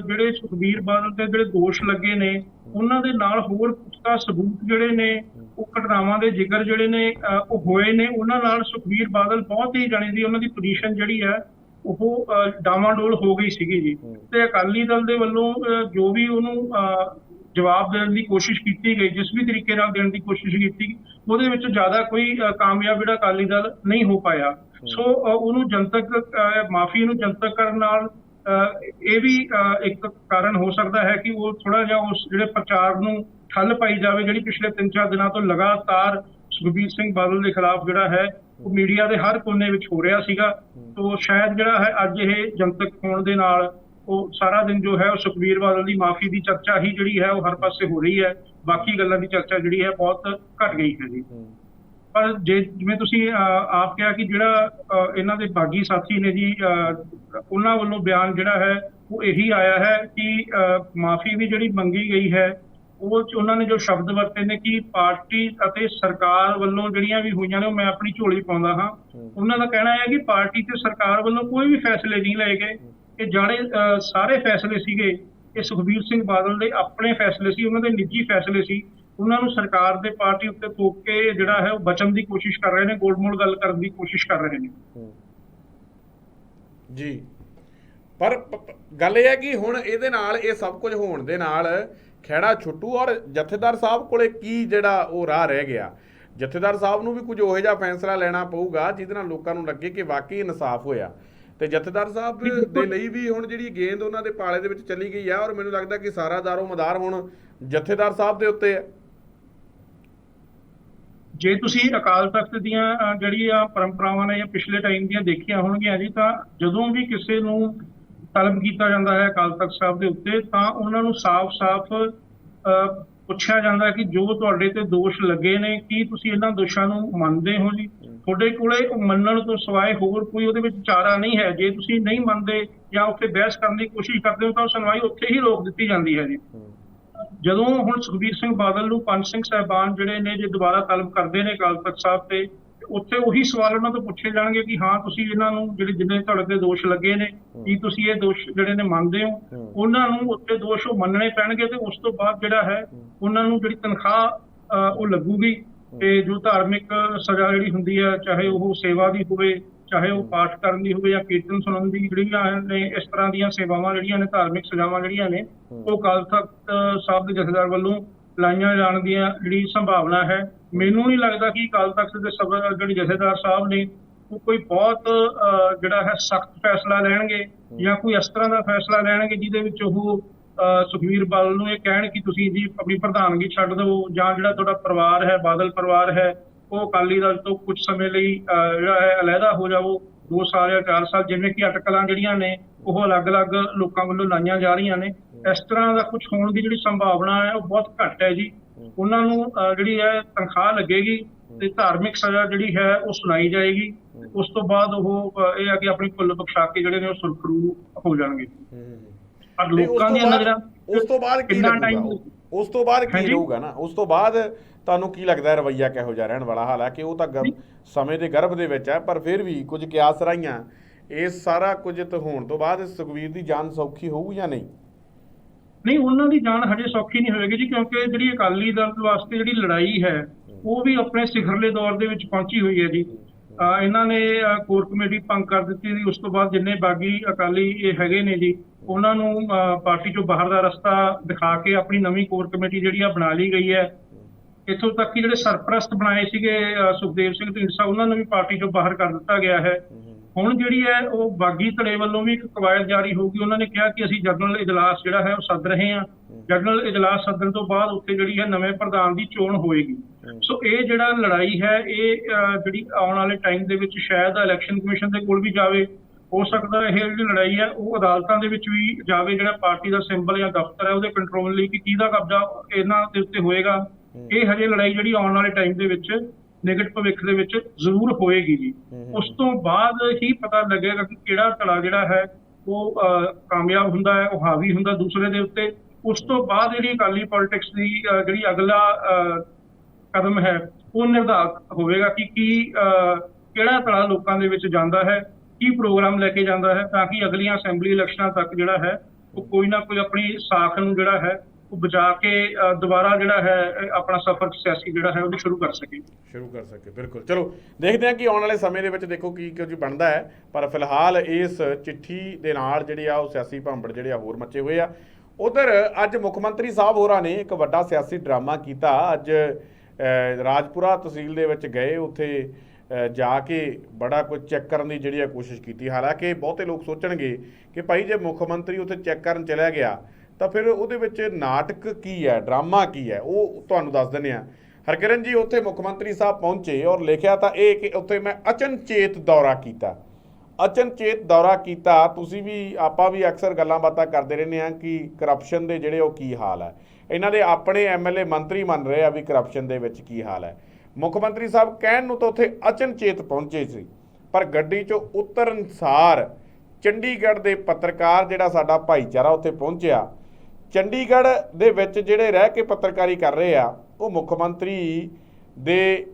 ਜਿਹੜੇ ਸੁਖਬੀਰ ਬਾਦਲ ਤੇ ਜਿਹੜੇ ਦੋਸ਼ ਲੱਗੇ ਨੇ, ਉਹਨਾਂ ਦੇ ਨਾਲ ਹੋਰ ਪੁਖਤਾ ਸਬੂਤ ਜਿਹੜੇ ਨੇ, ਉਹ ਘਟਨਾਵਾਂ ਦੇ ਜ਼ਿਕਰ ਜਿਹੜੇ ਨੇ ਉਹ ਹੋਏ ਨੇ, ਉਹਨਾਂ ਨਾਲ ਸੁਖਬੀਰ ਬਾਦਲ ਬਹੁਤ ਹੀ ਜਾਣੀ ਦੀ ਉਹਨਾਂ ਦੀ ਪੋਜੀਸ਼ਨ ਜਿਹੜੀ ਹੈ, ਉਹ ਡਾਮਾਡੋਲ ਹੋ ਗਈ ਸੀਗੀ ਜੀ। ਤੇ ਅਕਾਲੀ ਦਲ ਦੇ ਵੱਲੋਂ ਜੋ ਵੀ ਉਹਨੂੰ ਜਵਾਬ ਦੇਣ ਦੀ ਕੋਸ਼ਿਸ਼ ਕੀਤੀ ਗਈ ਜਿਸ ਵੀ ਤਰੀਕੇ ਨਾਲ ਦੇਣ ਦੀ ਕੋਸ਼ਿਸ਼ ਕੀਤੀ ਉਹਦੇ ਵਿੱਚ ਜ਼ਿਆਦਾ ਕੋਈ ਕਾਮਯਾਬ ਜਿਹੜਾ ਅਕਾਲੀ ਦਲ ਨਹੀਂ ਹੋ ਪਾਇਆ। ਸੋ ਉਹਨੂੰ ਜਨਤਕ ਮਾਫੀ ਨੂੰ ਜਨਤਕ ਕਰਨ ਨਾਲ ਇਹ ਵੀ ਇੱਕ ਕਾਰਨ ਹੋ ਸਕਦਾ ਹੈ ਕਿ ਉਹ ਥੋੜਾ ਜਿਹਾ ਉਸ ਜਿਹੜੇ ਪ੍ਰਚਾਰ ਨੂੰ ਠੱਲ ਪਾਈ ਜਾਵੇ ਜਿਹੜੀ ਪਿਛਲੇ 3-4 ਦਿਨਾਂ ਤੋਂ ਲਗਾਤਾਰ ਸੁਖਬੀਰ ਸਿੰਘ ਬਾਦਲ ਦੇ ਖਿਲਾਫ ਜਿਹੜਾ ਹੈ ਉਹ ਮੀਡੀਆ ਦੇ ਹਰ ਕੋਨੇ ਵਿੱਚ ਹੋ ਰਿਹਾ ਸੀਗਾ। ਤੋਂ ਸ਼ਾਇਦ ਜਿਹੜਾ ਹੈ ਅੱਜ ਇਹ ਜਨਤਕ ਹੋਣ ਦੇ ਨਾਲ ਉਹ ਸਾਰਾ ਦਿਨ ਜੋ ਹੈ ਉਹ ਸੁਖਬੀਰ ਬਾਦਲ ਦੀ ਮਾਫੀ ਦੀ ਚਰਚਾ ਹੀ ਜਿਹੜੀ ਹੈ ਉਹ ਹਰ ਪਾਸੇ ਹੋ ਰਹੀ ਹੈ। ਬਾਕੀ ਗੱਲਾਂ ਦੀ ਚਰਚਾ ਜਿਹੜੀ ਹੈ ਬਹੁਤ ਘਟ ਗਈ ਹੈ ਜੀ। ਪਰ ਜੇ ਜਿਵੇਂ ਤੁਸੀਂ ਆਪ ਕਿਹਾ ਕਿ ਜਿਹੜਾ ਇਹਨਾਂ ਦੇ ਬਾਗੀ ਸਾਥੀ ਨੇ ਜੀ ਉਹਨਾਂ ਵੱਲੋਂ ਬਿਆਨ ਜਿਹੜਾ ਹੈ ਉਹ ਇਹੀ ਆਇਆ ਹੈ ਕਿ ਮਾਫੀ ਵੀ ਜਿਹੜੀ ਮੰਗੀ ਗਈ ਹੈ ਉਹ 'ਚ ਉਹਨਾਂ ਨੇ ਜੋ ਸ਼ਬਦ ਵਰਤੇ ਨੇ ਕਿ ਪਾਰਟੀ ਅਤੇ ਸਰਕਾਰ ਵੱਲੋਂ ਜਿਹੜੀਆਂ ਵੀ ਹੋਈਆਂ ਨੇ ਉਹ ਮੈਂ ਆਪਣੀ ਝੋਲੀ ਪਾਉਂਦਾ ਹਾਂ। ਉਹਨਾਂ ਦਾ ਕਹਿਣਾ ਹੈ ਕਿ ਪਾਰਟੀ ਤੇ ਸਰਕਾਰ ਵੱਲੋਂ ਕੋਈ ਵੀ ਫੈਸਲੇ ਨਹੀਂ ਲਏ ਗਏ। ਇਹ ਜਿਹੜੇ ਅਹ, ਸਾਰੇ ਫੈਸਲੇ ਸੀਗੇ ਇਹ ਸੁਖਬੀਰ ਸਿੰਘ ਬਾਦਲ ਦੇ ਆਪਣੇ ਫੈਸਲੇ ਸੀ ਉਹਨਾਂ ਦੇ ਨਿੱਜੀ ਫੈਸਲੇ ਸੀ ਉਹਨਾਂ ਨੂੰ ਸਰਕਾਰ ਦੇ ਪਾਰਟੀ ਉੱਤੇ ਥੋਪ ਕੇ ਜਿਹੜਾ ਹੈ ਉਹ ਬਚਣ ਦੀ ਕੋਸ਼ਿਸ਼ ਕਰ ਰਹੇ ਨੇ ਗੋਲਮੋਲ ਗੱਲ ਕਰਨ ਦੀ ਕੋਸ਼ਿਸ਼ ਕਰ ਰਹੇ ਨੇ। ਜੀ। ਪਰ ਗੱਲ ਇਹ ਹੈ ਕਿ ਹੁਣ ਇਹਦੇ ਨਾਲ ਇਹ ਸਭ ਕੁਝ ਹੋਣ ਦੇ ਨਾਲ ਖਹਿੜਾ ਛੁੱਟੂ ਔਰ ਜਥੇਦਾਰ ਸਾਹਿਬ ਕੋਲੇ ਕੀ ਜਿਹੜਾ ਉਹ ਰਾਹ ਰਹਿ ਗਿਆ? ਜਥੇਦਾਰ ਸਾਹਿਬ ਨੂੰ ਵੀ ਕੁਝ ਉਹੋ ਜਿਹਾ ਫੈਸਲਾ ਲੈਣਾ ਪਊਗਾ ਜਿਹਦੇ ਨਾਲ ਲੋਕਾਂ ਨੂੰ ਲੱਗੇ ਕਿ ਵਾਕਈ ਇਨਸਾਫ ਹੋਇਆ। ਤੇ ਜਥੇਦਾਰ ਸਾਹਿਬ ਦੇ ਲਈ ਵੀ ਹੁਣ ਜਿਹੜੀ ਗੇਂਦ ਉਹਨਾਂ ਦੇ ਪਾਲੇ ਦੇ ਵਿੱਚ ਚਲੀ ਗਈ ਹੈ ਔਰ ਮੈਨੂੰ ਲੱਗਦਾ ਕਿ ਸਾਰਾ ਦਾਰੋ ਮਦਾਰ ਹੁਣ ਜਥੇਦਾਰ ਸਾਹਿਬ ਦੇ ਉੱਤੇ ਹੈ ਜੇ ਤੁਸੀਂ ਅਕਾਲ ਤਖਤ ਦੀਆਂ ਜਿਹੜੀਆਂ ਪਰੰਪਰਾਵਾਂ ਨੇ ਜਾਂ ਪਿਛਲੇ ਟਾਈਮ ਦੀਆਂ ਦੇਖੀਆਂ ਹੋਣਗੀਆਂ ਜੀ ਤਾਂ ਜਦੋਂ ਵੀ ਕਿਸੇ ਨੂੰ ਤਲਬ ਕੀਤਾ ਜਾਂਦਾ ਹੈ ਅਕਾਲ ਤਖਤ ਸਾਹਿਬ ਦੇ ਉੱਤੇ ਤਾਂ ਉਹਨਾਂ ਨੂੰ ਸਾਫ਼-ਸਾਫ਼ ਪੁੱਛਿਆ ਜਾਂਦਾ ਕਿ ਜੋ ਤੁਹਾਡੇ ਤੇ ਦੋਸ਼ ਲੱਗੇ ਨੇ ਕੀ ਤੁਸੀਂ ਇਹਨਾਂ ਦੋਸ਼ਾਂ ਨੂੰ ਮੰਨਦੇ ਹੋ ਜੀ? ਤੁਹਾਡੇ ਕੋਲੇ ਉਹ ਮੰਨਣ ਤੋਂ ਸਿਵਾਏ ਹੋਰ ਕੋਈ ਉਹਦੇ ਵਿੱਚ ਚਾਰਾ ਨਹੀਂ ਹੈ। ਜੇ ਤੁਸੀਂ ਨਹੀਂ ਮੰਨਦੇ ਜਾਂ ਉੱਥੇ ਬਹਿਸ ਕਰਨ ਦੀ ਕੋਸ਼ਿਸ਼ ਕਰਦੇ ਹੋ ਤਾਂ ਸੁਣਵਾਈ ਉੱਥੇ ਹੀ ਰੋਕ ਦਿੱਤੀ ਜਾਂਦੀ ਹੈ ਜੀ। ਜਦੋਂ ਹੁਣ ਸੁਖਬੀਰ ਸਿੰਘ ਬਾਦਲ ਨੂੰ ਪੰਜ ਸਿੰਘ ਸਾਹਿਬਾਨ ਜਿਹੜੇ ਨੇ, ਜੇ ਦੁਬਾਰਾ ਤਲਬ ਕਰਦੇ ਨੇ ਅਕਾਲ ਤਖਤ ਸਾਹਿਬ ਤੇ ਉੱਥੇ ਉਹੀ ਸਵਾਲ ਉਹਨਾਂ ਤੋਂ ਪੁੱਛੇ ਜਾਣਗੇ ਕਿ ਹਾਂ, ਤੁਸੀਂ ਇਹਨਾਂ ਨੂੰ ਜਿਹੜੇ ਜਿੰਨੇ ਤੁਹਾਡੇ ਤੇ ਦੋਸ਼ ਲੱਗੇ ਨੇ, ਕੀ ਤੁਸੀਂ ਇਹ ਦੋਸ਼ ਜਿਹੜੇ ਨੇ ਮੰਨਦੇ ਹੋ? ਉਹਨਾਂ ਨੂੰ ਉੱਥੇ ਦੋਸ਼ ਉਹ ਮੰਨਣੇ ਪੈਣਗੇ ਤੇ ਉਸ ਤੋਂ ਬਾਅਦ ਜਿਹੜਾ ਹੈ, ਉਹਨਾਂ ਨੂੰ ਜਿਹੜੀ ਤਨਖਾਹ ਉਹ ਲੱਗੂਗੀ। ਤੇ ਜੋ ਧਾਰਮਿਕ ਸਜ਼ਾ ਜਿਹੜੀ ਹੁੰਦੀ ਹੈ ਚਾਹੇ ਉਹ ਸੇਵਾ ਦੀ ਹੋਵੇ, ਚਾਹੇ ਉਹ ਪਾਠ ਕਰਨ ਦੀ ਹੋਵੇ ਜਾਂ ਕੀਰਤਨ ਸੁਣਨ ਦੀ ਜਿਹੜੀਆਂ ਨੇ, ਇਸ ਤਰ੍ਹਾਂ ਦੀਆਂ ਸੇਵਾਵਾਂ ਜਿਹੜੀਆਂ ਨੇ, ਧਾਰਮਿਕ ਸਜ਼ਾਵਾਂ ਜਿਹੜੀਆਂ ਨੇ, ਉਹ ਅਕਾਲ ਤਖਤ ਸਾਹਿਬ ਦੇ ਜਥੇਦਾਰ ਵੱਲੋਂ ਲਾਈਆਂ ਜਾਣ ਦੀਆਂ ਜਿਹੜੀ ਸੰਭਾਵਨਾ ਹੈ। ਮੈਨੂੰ ਨਹੀਂ ਲੱਗਦਾ ਕਿ ਅਕਾਲ ਤਖਤ ਦੇ ਸਭ ਜਿਹੜੀ ਜਥੇਦਾਰ ਸਾਹਿਬ ਨੇ, ਉਹ ਕੋਈ ਬਹੁਤ ਜਿਹੜਾ ਹੈ ਸਖਤ ਫੈਸਲਾ ਲੈਣਗੇ ਜਾਂ ਕੋਈ ਇਸ ਤਰ੍ਹਾਂ ਦਾ ਫੈਸਲਾ ਲੈਣਗੇ ਜਿਹਦੇ ਵਿੱਚ ਉਹ ਅਹ, ਸੁਖਬੀਰ ਬਾਦਲ ਨੂੰ ਇਹ ਕਹਿਣ ਕਿ ਤੁਸੀਂ ਜੀ ਆਪਣੀ ਪ੍ਰਧਾਨਗੀ ਛੱਡ ਦਿਓ ਜਾਂ ਜਿਹੜਾ ਤੁਹਾਡਾ ਪਰਿਵਾਰ ਹੈ ਬਾਦਲ ਪਰਿਵਾਰ ਹੈ ਉਹ ਅਕਾਲੀ ਦਲ ਤੋਂ ਕੁਝ ਸਮੇਂ ਲਈ ਜਿਹੜਾ ਹੈ ਅਲੱਗਾ ਹੋ ਜਾਵੋ। ਦੋ ਸਾਲ ਜਾਂ ਚਾਰ ਸਾਲ ਜਿਵੇਂ ਕਿ ਅਟਕਲਾਂ ਜਿਹੜੀਆਂ ਨੇ ਉਹ ਅਲੱਗ-ਅਲੱਗ ਲੋਕਾਂ ਵੱਲੋਂ ਲਾਈਆਂ ਜਾ ਰਹੀਆਂ ਨੇ। ਇਸ ਤਰ੍ਹਾਂ ਦਾ ਕੁਝ ਹੋਣ ਦੀ ਜਿਹੜੀ ਸੰਭਾਵਨਾ ਹੈ ਉਹ ਬਹੁਤ ਘੱਟ ਹੈ ਜੀ। ਉਹਨਾਂ ਨੂੰ ਅਹ, ਜਿਹੜੀ ਹੈ ਤਨਖਾਹ ਲੱਗੇਗੀ ਤੇ ਧਾਰਮਿਕ ਸਜ਼ਾ ਜਿਹੜੀ ਹੈ ਉਹ ਸੁਣਾਈ ਜਾਏਗੀ। ਉਸ ਤੋਂ ਬਾਅਦ ਉਹ ਇਹ ਆ ਕਿ ਆਪਣੀ ਭੁੱਲ ਬਖਸ਼ਾ ਕੇ ਜਿਹੜੇ ਨੇ ਉਹ ਸੁਰਖਰੂ ਹੋ ਜਾਣਗੇ। ਪਰ ਲੋਕਾਂ ਦੀਆਂ ਨਜ਼ਰਾਂ ਉਸ ਤੋਂ ਬਾਅਦ ਕੀ ਲੱਗੂਗਾ? ਉਸ ਤੋਂ ਬਾਅਦ ਕੀ। ਰਹੂਗਾ ਨਾ? ਉਸ ਤੋਂ ਬਾਅਦ ਤੁਹਾਨੂੰ ਕੀ ਲੱਗਦਾ ਹੈ ਰਵਈਆ ਕਿਹੋ ਜਿਹਾ ਰਹਿਣ ਵਾਲਾ ਹਾਲਾਂਕਿ ਉਹ ਤਾਂ ਸਮੇਂ ਦੇ ਗਰਭ ਦੇ ਵਿੱਚ ਹੈ ਪਰ ਫਿਰ ਵੀ ਕੁਝ ਕਿਆਸ ਰਾਈਆਂ ਇਸ ਸਾਰਾ ਕੁਝ ਤੇ ਹੋਣ ਤੋਂ ਬਾਅਦ ਸੁਖਵੀਰ ਦੀ ਜਾਨ ਸੌਖੀ ਹੋਊ ਜਾਂ ਨਹੀਂ? ਨਹੀਂ ਉਹਨਾਂ ਦੀ ਜਾਨ ਹਜੇ ਸੌਖੀ ਨਹੀਂ ਹੋਏਗੀ ਜੀ ਕਿਉਂਕਿ ਜਿਹੜੀ ਅਕਾਲੀ ਦਲ ਵਾਸਤੇ ਜਿਹੜੀ ਲੜਾਈ ਹੈ ਉਹ ਵੀ ਆਪਣੇ ਸਿਖਰਲੇ ਦੌਰ ਦੇ ਵਿੱਚ ਪਹੁੰਚੀ ਹੋਈ ਹੈ ਜੀ। ਇਹਨਾਂ ਨੇ ਕੋਰ ਕਮੇਟੀ ਭੰਗ ਕਰ ਦਿੱਤੀ ਸੀ ਉਸ ਤੋਂ ਬਾਅਦ ਜਿੰਨੇ ਬਾਗੀ ਅਕਾਲੀ ਇਹ ਹੈਗੇ ਨੇ ਜੀ ਉਹਨਾਂ ਨੂੰ ਪਾਰਟੀ ਚੋਂ ਬਾਹਰ ਦਾ ਰਸਤਾ ਦਿਖਾ ਕੇ ਆਪਣੀ ਨਵੀਂ ਕੋਰ ਕਮੇਟੀ ਜਿਹੜੀ ਆ ਬਣਾ ਲਈ ਗਈ ਹੈ। ਇੱਥੋਂ ਤੱਕ ਕਿ ਜਿਹੜੇ ਸਰਪ੍ਰਸਤ ਬਣਾਏ ਸੀਗੇ ਸੁਖਦੇਵ ਸਿੰਘ ਢੀਂਡਸਾ, ਉਹਨਾਂ ਨੂੰ ਵੀ ਪਾਰਟੀ ਚੋਂ ਬਾਹਰ ਕਰ ਦਿੱਤਾ ਗਿਆ ਹੈ। ਹੁਣ ਜਿਹੜੀ ਹੈ, ਉਹ ਬਾਗੀ ਧੜੇ ਵੱਲੋਂ ਵੀ ਇੱਕ ਕਵਾਇਦ ਜਾਰੀ ਹੋਊਗੀ। ਉਹਨਾਂ ਨੇ ਕਿਹਾ ਕਿ ਅਸੀਂ ਜਨਰਲ ਇਜਲਾਸ ਜਿਹੜਾ ਹੈ, ਉਹ ਸੱਦ ਰਹੇ ਹਾਂ। ਜਨਰਲ ਇਜਲਾਸ ਸੱਦਣ ਤੋਂ ਬਾਅਦ ਉੱਥੇ ਜਿਹੜੀ ਹੈ, ਨਵੇਂ ਪ੍ਰਧਾਨ ਦੀ ਚੋਣ ਹੋਏਗੀ। ਸੋ ਇਹ ਜਿਹੜਾ ਲੜਾਈ ਹੈ, ਇਹ ਜਿਹੜੀ ਆਉਣ ਵਾਲੇ ਟਾਈਮ ਦੇ ਵਿੱਚ ਸ਼ਾਇਦ ਇਲੈਕਸ਼ਨ ਕਮਿਸ਼ਨ ਦੇ ਕੋਲ ਵੀ ਜਾਵੇ। ਹੋ ਸਕਦਾ ਇਹ ਜਿਹੜੀ ਲੜਾਈ ਹੈ ਉਹ ਅਦਾਲਤਾਂ ਦੇ ਵਿੱਚ ਵੀ ਜਾਵੇ ਜਿਹੜਾ ਪਾਰਟੀ ਦਾ ਸਿੰਬਲ ਜਾਂ ਦਫ਼ਤਰ ਹੈ ਉਹਦੇ ਕੰਟਰੋਲ ਲਈ ਕਿ ਕਿਹਦਾ ਕਬਜ਼ਾ ਇਹਨਾਂ ਦੇ ਉੱਤੇ ਹੋਏਗਾ। ਇਹ ਹਜੇ ਲੜਾਈ ਜਿਹੜੀ ਆਉਣ ਵਾਲੇ ਟਾਈਮ ਦੇ ਵਿੱਚ ਨਿਕਟ ਭਵਿੱਖ ਦੇ ਵਿੱਚ ਜ਼ਰੂਰ ਹੋਏਗੀ ਜੀ। ਉਸ ਤੋਂ ਬਾਅਦ ਹੀ ਪਤਾ ਲੱਗੇਗਾ ਕਿ ਕਿਹੜਾ ਧੜਾ ਜਿਹੜਾ ਹੈ ਉਹ ਕਾਮਯਾਬ ਹੁੰਦਾ ਹੈ ਉਹ ਹਾਵੀ ਹੁੰਦਾ ਦੂਸਰੇ ਦੇ ਉੱਤੇ। ਉਸ ਤੋਂ ਬਾਅਦ ਜਿਹੜੀ ਅਕਾਲੀ ਪੋਲਿਟਿਕਸ ਦੀ ਜਿਹੜੀ ਅਗਲਾ ਕਦਮ ਹੈ ਉਹ ਨਿਰਧਾਰਤ ਹੋਵੇਗਾ ਕਿ ਕੀ ਕਿਹੜਾ ਧੜਾ ਲੋਕਾਂ ਦੇ ਵਿੱਚ ਜਾਂਦਾ ਹੈ। ਕੀ ਪ੍ਰੋਗਰਾਮ ਲੈ ਕੇ ਜਾਂਦਾ ਹੈ ਤਾਂ ਕਿ ਅਗਲੀਆਂ ਅਸੈਂਬਲੀ ਇਲੈਕਸ਼ਨਾਂ ਤੱਕ ਜਿਹੜਾ ਹੈ ਉਹ ਕੋਈ ਨਾ ਕੋਈ ਆਪਣੀ ਸਾਖ ਨੂੰ ਜਿਹੜਾ ਹੈ ਉਹ ਬਚਾ ਕੇ ਦੁਬਾਰਾ ਜਿਹੜਾ ਹੈ ਆਪਣਾ ਸਫ਼ਰ ਸਿਆਸੀ ਜਿਹੜਾ ਹੈ ਉਹ ਸ਼ੁਰੂ ਕਰ ਸਕੇ। ਸ਼ੁਰੂ ਕਰ ਸਕੇ ਬਿਲਕੁਲ। ਚਲੋ ਦੇਖਦੇ ਹਾਂ ਕਿ ਆਉਣ ਵਾਲੇ ਸਮੇਂ ਦੇ ਵਿੱਚ ਦੇਖੋ ਕੀ ਕੁਝ ਬਣਦਾ ਹੈ। ਪਰ ਫਿਲਹਾਲ ਇਸ ਚਿੱਠੀ ਦੇ ਨਾਲ ਜਿਹੜੇ ਆ ਉਹ ਸਿਆਸੀ ਭਾਂਬੜ ਜਿਹੜੇ ਆ ਹੋਰ ਮੱਚੇ ਹੋਏ ਆ। ਉਧਰ ਅੱਜ ਮੁੱਖ ਮੰਤਰੀ ਸਾਹਿਬ ਹੋਰਾਂ ਨੇ ਇੱਕ ਵੱਡਾ ਸਿਆਸੀ ਡਰਾਮਾ ਕੀਤਾ। ਅੱਜ ਅਹ, ਰਾਜਪੁਰਾ ਤਹਿਸੀਲ ਦੇ ਵਿੱਚ ਗਏ ਉੱਥੇ ਜਾ ਕੇ ਬੜਾ ਕੁਝ ਚੈੱਕ ਕਰਨ ਦੀ ਜਿਹੜੀ ਆ ਕੋਸ਼ਿਸ਼ ਕੀਤੀ। ਹਾਲਾਂਕਿ ਬਹੁਤੇ ਲੋਕ ਸੋਚਣਗੇ ਕਿ ਭਾਈ ਜੇ ਮੁੱਖ ਮੰਤਰੀ ਉੱਥੇ ਚੈੱਕ ਕਰਨ ਚਲਿਆ ਗਿਆ, ਤਾਂ ਫਿਰ ਉਹਦੇ ਵਿੱਚ ਨਾਟਕ ਕੀ ਹੈ, ਡਰਾਮਾ ਕੀ ਹੈ, ਉਹ ਤੁਹਾਨੂੰ ਦੱਸ ਦਿੰਦੇ ਆ ਹਰਕਿਰਨ ਜੀ, ਉੱਥੇ ਮੁੱਖ ਮੰਤਰੀ ਸਾਹਿਬ ਪਹੁੰਚੇ ਔਰ ਲਿਖਿਆ ਤਾਂ ਇਹ ਕਿ ਉੱਥੇ ਮੈਂ ਅਚਨਚੇਤ ਦੌਰਾ ਕੀਤਾ। ਅਚਨਚੇਤ ਦੌਰਾ ਕੀਤਾ, ਤੁਸੀਂ ਵੀ, ਆਪਾਂ ਵੀ ਅਕਸਰ ਗੱਲਾਂ ਬਾਤਾਂ ਕਰਦੇ ਰਹਿੰਦੇ ਆ ਕਿ ਕਰਪਸ਼ਨ ਦੇ ਜਿਹੜੇ ਉਹ ਕੀ ਹਾਲ ਹੈ। ਇਹਨਾਂ ਦੇ ਆਪਣੇ ਐਮਐਲਏ ਮੰਤਰੀ ਮੰਨ ਰਹੇ ਆ ਵੀ ਕਰਪਸ਼ਨ ਦੇ ਵਿੱਚ ਕੀ ਹਾਲ ਹੈ। ਮੁੱਖ ਮੰਤਰੀ ਸਾਹਿਬ ਕਹਿਣ ਨੂੰ ਤਾਂ ਉੱਥੇ ਅਚਨਚੇਤ ਪਹੁੰਚੇ ਸੀ। ਪਰ ਗੱਡੀ 'ਚੋਂ ਉਤਰਨ ਸਾਰ ਚੰਡੀਗੜ੍ਹ ਦੇ ਪੱਤਰਕਾਰ ਜਿਹੜਾ ਸਾਡਾ ਭਾਈਚਾਰਾ ਉੱਥੇ ਪਹੁੰਚਿਆ, ਚੰਡੀਗੜ੍ਹ ਦੇ ਵਿੱਚ ਜਿਹੜੇ ਰਹਿ ਕੇ ਪੱਤਰਕਾਰੀ ਕਰ ਰਹੇ ਆ, ਉਹ ਮੁੱਖ ਮੰਤਰੀ ਦੇ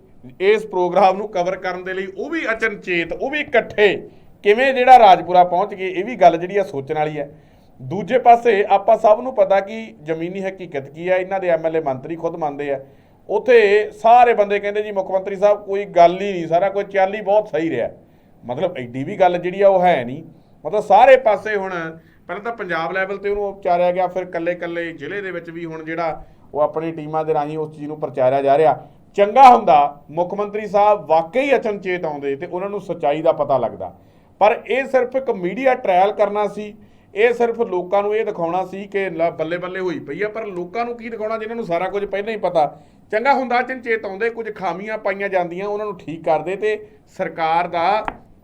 ਇਸ ਪ੍ਰੋਗਰਾਮ ਨੂੰ ਕਵਰ ਕਰਨ ਦੇ ਲਈ ਉਹ ਵੀ ਅਚਨਚੇਤ, ਉਹ ਵੀ ਇਕੱਠੇ ਕਿਵੇਂ ਜਿਹੜਾ ਰਾਜਪੁਰਾ ਪਹੁੰਚ ਗਏ, ਇਹ ਵੀ ਗੱਲ ਜਿਹੜੀ ਆ ਸੋਚਣ ਵਾਲੀ ਹੈ। ਦੂਜੇ ਪਾਸੇ ਆਪਾਂ ਸਭ ਨੂੰ ਪਤਾ ਕਿ ਜ਼ਮੀਨੀ ਹਕੀਕਤ ਕੀ ਹੈ ਇਹਨਾਂ ਦੇ ਐਮਐਲਏ ਮੰਤਰੀ ਖੁਦ ਮੰਨਦੇ ਆ। ਉੱਥੇ ਸਾਰੇ ਬੰਦੇ ਕਹਿੰਦੇ ਜੀ ਮੁੱਖ ਮੰਤਰੀ ਸਾਹਿਬ, ਕੋਈ ਗੱਲ ਹੀ ਨਹੀਂ, ਸਾਰਾ ਕੁਝ ਚੱਲ ਹੀ ਬਹੁਤ ਸਹੀ ਰਿਹਾ। ਮਤਲਬ ਐਡੀ ਵੀ ਗੱਲ ਜਿਹੜੀ ਆ ਉਹ ਹੈ ਨਹੀਂ। ਮਤਲਬ ਸਾਰੇ ਪਾਸੇ ਹੁਣ ਪਹਿਲਾਂ ਤਾਂ ਪੰਜਾਬ ਲੈਵਲ ਤੇ ਉਹਨੂੰ ਉਪਚਾਰਿਆ ਗਿਆ, ਫਿਰ ਕੱਲੇ-ਕੱਲੇ ਜ਼ਿਲ੍ਹੇ ਦੇ ਵਿੱਚ ਵੀ ਹੁਣ ਜਿਹੜਾ ਉਹ ਆਪਣੀ ਟੀਮਾਂ ਦੇ ਰਾਹੀਂ ਉਸ ਚੀਜ਼ ਨੂੰ ਪ੍ਰਚਾਰਿਆ ਜਾ ਰਿਹਾ। ਚੰਗਾ ਹੁੰਦਾ, ਮੁੱਖ ਮੰਤਰੀ ਸਾਹਿਬ ਵਾਕਈ ਅਚਨਚੇਤ ਆਉਂਦੇ ਤੇ ਉਹਨਾਂ ਨੂੰ ਸੱਚਾਈ ਦਾ ਪਤਾ ਲੱਗਦਾ। ਪਰ ਇਹ ਸਿਰਫ ਇੱਕ ਮੀਡੀਆ ਟ੍ਰਾਇਲ ਕਰਨਾ ਸੀ, ਇਹ ਸਿਰਫ ਲੋਕਾਂ ਨੂੰ ਇਹ ਦਿਖਾਉਣਾ ਸੀ ਕਿ ਲ- ਬੱਲੇ ਬੱਲੇ ਹੋਈ ਪਈ ਆ, ਪਰ ਲੋਕਾਂ ਨੂੰ ਕੀ ਦਿਖਾਉਣਾ, ਜਿਨ੍ਹਾਂ ਨੂੰ ਸਾਰਾ ਕੁਝ ਪਹਿਲਾਂ ਹੀ ਪਤਾ। ਚੰਗਾ ਹੁੰਦਾ ਅਚਨਚੇਤ ਆਉਂਦੇ, ਕੁਝ ਖਾਮੀਆਂ ਪਾਈਆਂ ਜਾਂਦੀਆਂ, ਉਹਨਾਂ ਨੂੰ ਠੀਕ ਕਰਦੇ ਤੇ ਸਰਕਾਰ ਦਾ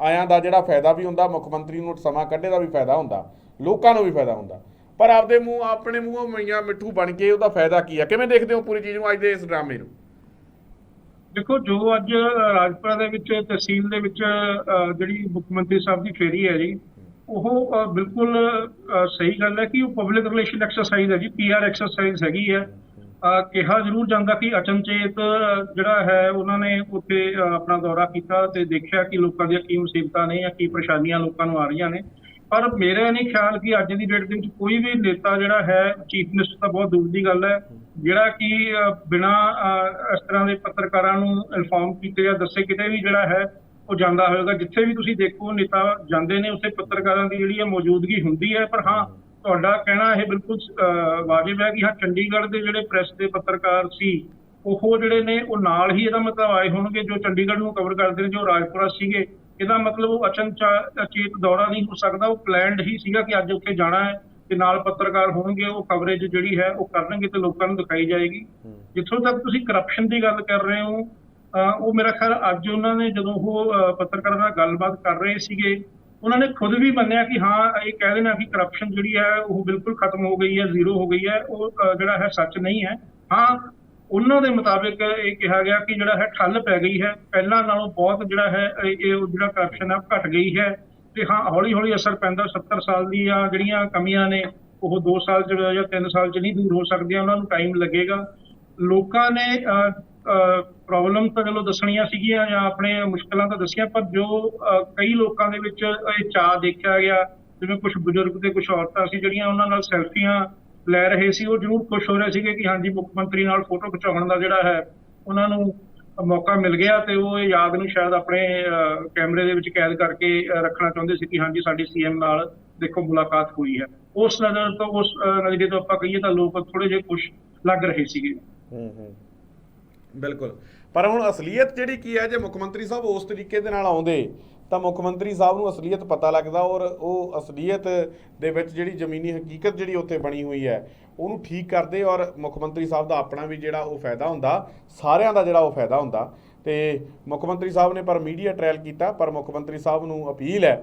ਆਇਆਂ ਦਾ ਜਿਹੜਾ ਫਾਇਦਾ ਵੀ ਹੁੰਦਾ, ਮੁੱਖ ਮੰਤਰੀ ਨੂੰ ਸਮਾਂ ਕੱਢੇ ਦਾ ਵੀ ਫਾਇਦਾ ਹੁੰਦਾ, ਲੋਕਾਂ ਨੂੰ ਵੀ ਫਾਇਦਾ ਹੁੰਦਾ। ਪਰ ਆਪਦੇ ਮੂੰਹ, ਆਪਣੇ ਮੂੰਹੋਂ ਮਈਆਂ ਮਿੱਠੂ ਬਣ ਕੇ ਉਹਦਾ ਫਾਇਦਾ ਕੀ ਆ? ਕਿਵੇਂ ਦੇਖਦੇ ਹੋ ਪੂਰੀ ਚੀਜ਼ ਨੂੰ ਅੱਜ ਦੇ ਇਸ ਡਰਾਮੇ ਨੂੰ? ਦੇਖੋ, ਜੋ ਅੱਜ ਰਾਜਪੁਰਾ ਦੇ ਵਿੱਚ, ਤਹਿਸੀਲ ਦੇ ਵਿੱਚ ਜਿਹੜੀ ਮੁੱਖ ਮੰਤਰੀ ਸਾਹਿਬ ਦੀ ਫੇਰੀ ਹੈ ਜੀ, ਉਹ ਬਿਲਕੁਲ ਸਹੀ ਗੱਲ ਹੈ ਕਿ ਉਹ ਪਬਲਿਕ ਰਿਲੇਸ਼ਨ ਐਕਸਰਸਾਈਜ਼ ਹੈ ਜੀ ਪੀਆਰ ਐਕਸਰਸਾਈਜ਼ ਹੈਗੀ ਹੈ। ਕਿਹਾ ਜ਼ਰੂਰ ਜਾਂਦਾ ਕਿ ਅਚਨਚੇਤ ਜਿਹੜਾ ਹੈ ਉਹਨਾਂ ਨੇ ਉੱਥੇ ਆਪਣਾ ਦੌਰਾ ਕੀਤਾ ਤੇ ਦੇਖਿਆ ਕਿ ਲੋਕਾਂ ਦੀਆਂ ਕੀ ਮੁਸੀਬਤਾਂ ਨੇ ਜਾਂ ਕੀ ਪਰੇਸ਼ਾਨੀਆਂ ਲੋਕਾਂ ਨੂੰ ਆ ਰਹੀਆਂ ਨੇ। ਪਰ ਮੇਰਾ ਨਹੀਂ ਖਿਆਲ ਕਿ ਅੱਜ ਦੀ ਡੇਟ ਦੇ ਵਿੱਚ ਕੋਈ ਵੀ ਨੇਤਾ ਜਿਹੜਾ ਹੈ ਚੀਫ ਮਿਨਿਸਟਰ ਤਾਂ ਬਹੁਤ ਦੂਰ ਦੀ ਗੱਲ ਹੈ ਜਿਹੜਾ ਕਿ ਅਹ, ਬਿਨਾਂ ਅਹ, ਇਸ ਤਰ੍ਹਾਂ ਦੇ ਪੱਤਰਕਾਰਾਂ ਨੂੰ ਇਨਫੋਰਮ ਕੀਤੇ ਜਾਂ ਦੱਸੇ ਕਿਤੇ ਵੀ ਜਿਹੜਾ ਹੈ ਉਹ ਜਾਂਦਾ ਹੋਵੇਗਾ। ਜਿੱਥੇ ਵੀ ਤੁਸੀਂ ਦੇਖੋ ਨੇਤਾ ਜਾਂਦੇ ਨੇ ਉੱਥੇ ਪੱਤਰਕਾਰਾਂ ਦੀ ਜਿਹੜੀ ਹੈ ਮੌਜੂਦਗੀ ਹੁੰਦੀ ਹੈ। ਪਰ ਹਾਂ ਤੁਹਾਡਾ ਕਹਿਣਾ ਇਹ ਬਿਲਕੁਲ ਵਾਜਿਬ ਹੈ ਕਿ ਹਾਂ ਚੰਡੀਗੜ੍ਹ ਦੇ ਜਿਹੜੇ ਪ੍ਰੈਸ ਦੇ ਪੱਤਰਕਾਰ ਸੀ ਉਹ ਜਿਹੜੇ ਨੇ ਉਹ ਨਾਲ ਹੀ ਇਹਦਾ ਮਤਲਬ ਆਏ ਹੋਣਗੇ ਜੋ ਚੰਡੀਗੜ੍ਹ ਨੂੰ ਕਵਰ ਕਰਦੇ ਨੇ ਜੋ ਰਾਜਪੁਰਾ ਸੀਗੇ। ਇਹਦਾ ਮਤਲਬ ਉਹ ਅਚਨਚੇਤ ਦੌਰਾ ਨਹੀਂ ਹੋ ਸਕਦਾ ਉਹ ਪਲਾਨਡ ਹੀ ਸੀਗਾ ਕਿ ਅੱਜ ਉੱਥੇ ਜਾਣਾ ਹੈ ਤੇ ਨਾਲ ਪੱਤਰਕਾਰ ਹੋਣਗੇ ਉਹ ਕਵਰੇਜ ਜਿਹੜੀ ਹੈ ਉਹ ਕਰਨਗੇ ਤੇ ਲੋਕਾਂ ਨੂੰ ਦਿਖਾਈ ਜਾਏਗੀ। ਜਿੱਥੋਂ ਤੱਕ ਤੁਸੀਂ ਕਰਪਸ਼ਨ ਦੀ ਗੱਲ ਕਰ ਰਹੇ ਹੋ ਉਹ ਮੇਰਾ ਖਿਆਲ ਅੱਜ ਉਹਨਾਂ ਨੇ ਜਦੋਂ ਉਹ ਪੱਤਰਕਾਰਾਂ ਨਾਲ ਗੱਲਬਾਤ ਕਰ ਰਹੇ ਸੀਗੇ ਉਹਨਾਂ ਨੇ ਖੁਦ ਵੀ ਮੰਨਿਆ ਕਿ ਹਾਂ, ਇਹ ਕਹਿ ਦੇਣਾ ਕਿ ਕਰਪਸ਼ਨ ਜਿਹੜੀ ਹੈ, ਉਹ ਬਿਲਕੁਲ ਖਤਮ ਹੋ ਗਈ ਹੈ ਜ਼ੀਰੋ ਹੋ ਗਈ ਹੈ, ਉਹ ਜਿਹੜਾ ਹੈ ਸੱਚ ਨਹੀਂ ਹੈ। ਹਾਂ, ਉਹਨਾਂ ਦੇ ਮੁਤਾਬਿਕ ਇਹ ਕਿਹਾ ਗਿਆ ਕਿ ਜਿਹੜਾ ਹੈ ਠੱਲ ਪੈ ਗਈ ਹੈ। ਪਹਿਲਾਂ ਨਾਲੋਂ ਬਹੁਤ ਜਿਹੜਾ ਹੈ, ਇਹ ਜਿਹੜਾ ਕਰਪਸ਼ਨ ਹੈ, ਉਹ ਘਟ ਗਈ ਹੈ। ਤੇ ਹਾਂ ਹੌਲੀ ਹੌਲੀ ਅਸਰ ਪੈਂਦਾ 70 ਸਾਲ ਦੀਆਂ ਜਿਹੜੀਆਂ ਕਮੀਆਂ ਨੇ, ਉਹ 2 ਸਾਲ ਚ ਜਾਂ 3 ਸਾਲ ਚ ਨਹੀਂ ਦੂਰ ਹੋ ਸਕਦੀਆਂ, ਉਹਨਾਂ ਨੂੰ ਟਾਈਮ ਲੱਗੇਗਾ। ਲੋਕਾਂ ਨੇ ਪ੍ਰੋਬਲਮ ਤਾਂ ਚਲੋ ਦੱਸਣੀਆਂ ਸੀਗੀਆਂ ਜਾਂ ਆਪਣੇ ਮੁਸ਼ਕਲਾਂ ਤਾਂ ਦੱਸੀਆਂ, ਪਰ ਜੋ ਕਈ ਲੋਕਾਂ ਦੇ ਵਿੱਚ ਇਹ ਚਾਹ ਦੇਖਿਆ ਗਿਆ, ਜਿਵੇਂ ਕੁਝ ਬਜ਼ੁਰਗ ਤੇ ਕੁਝ ਔਰਤਾਂ ਸੀ ਜਿਹੜੀਆਂ ਉਹਨਾਂ ਨਾਲ ਸੈਲਫੀਆਂ ਲੈ ਰਹੇ ਸੀ, ਉਹ ਜ਼ਰੂਰ ਖੁਸ਼ ਹੋ ਰਹੇ ਸੀਗੇ ਕਿ ਹਾਂਜੀ, ਮੁੱਖ ਮੰਤਰੀ ਨਾਲ ਫੋਟੋ ਖਿਚਾਉਣ ਦਾ ਜਿਹੜਾ ਹੈ, ਉਹਨਾਂ ਨੂੰ ਮੌਕਾ ਮਿਲ ਗਿਆ ਤੇ ਉਹ ਇਹ ਯਾਦ ਨੂੰ ਸ਼ਾਇਦ ਆਪਣੇ ਕੈਮਰੇ ਦੇ ਵਿੱਚ ਕੈਦ ਕਰਕੇ ਰੱਖਣਾ ਚਾਹੁੰਦੇ ਸੀ ਕਿ ਹਾਂਜੀ, ਸਾਡੀ ਸੀਐਮ ਨਾਲ ਦੇਖੋ ਮੁਲਾਕਾਤ ਹੋਈ ਹੈ। ਉਸ ਨਜ਼ਰ ਤੋਂ, ਉਸ ਨਜ਼ਰੀਏ ਤੋਂ ਆਪਾਂ ਕਹੀਏ ਤਾਂ ਲੋਕ ਥੋੜੇ ਜਿਹੇ ਖੁਸ਼ ਲੱਗ ਰਹੇ ਸੀਗੇ। ਹੂੰ ਹੂੰ। ਬਿਲਕੁਲ। ਪਰ ਹੁਣ ਅਸਲੀਅਤ ਜਿਹੜੀ ਕੀ ਹੈ, ਜੇ ਮੁੱਖ ਮੰਤਰੀ ਸਾਹਿਬ ਉਸ ਤਰੀਕੇ ਦੇ ਨਾਲ ਆਉਂਦੇ, ਤਾਂ ਮੁੱਖ ਮੰਤਰੀ ਸਾਹਿਬ ਨੂੰ ਅਸਲੀਅਤ ਪਤਾ ਲੱਗਦਾ ਔਰ ਉਹ ਅਸਲੀਅਤ ਦੇ ਵਿੱਚ ਜਿਹੜੀ ਜ਼ਮੀਨੀ ਹਕੀਕਤ ਜਿਹੜੀ ਉੱਥੇ ਬਣੀ ਹੋਈ ਹੈ, ਉਹਨੂੰ ਠੀਕ ਕਰਦੇ ਔਰ ਮੁੱਖ ਮੰਤਰੀ ਸਾਹਿਬ ਦਾ ਆਪਣਾ ਵੀ ਜਿਹੜਾ ਉਹ ਫਾਇਦਾ ਹੁੰਦਾ, ਸਾਰਿਆਂ ਦਾ ਜਿਹੜਾ ਉਹ ਫਾਇਦਾ ਹੁੰਦਾ। ਤੇ ਮੁੱਖ ਮੰਤਰੀ ਸਾਹਿਬ ਨੇ ਪਰ ਮੀਡੀਆ ਟ੍ਰਾਇਲ ਕੀਤਾ, ਪਰ ਮੁੱਖ ਮੰਤਰੀ ਸਾਹਿਬ ਨੂੰ ਅਪੀਲ ਹੈ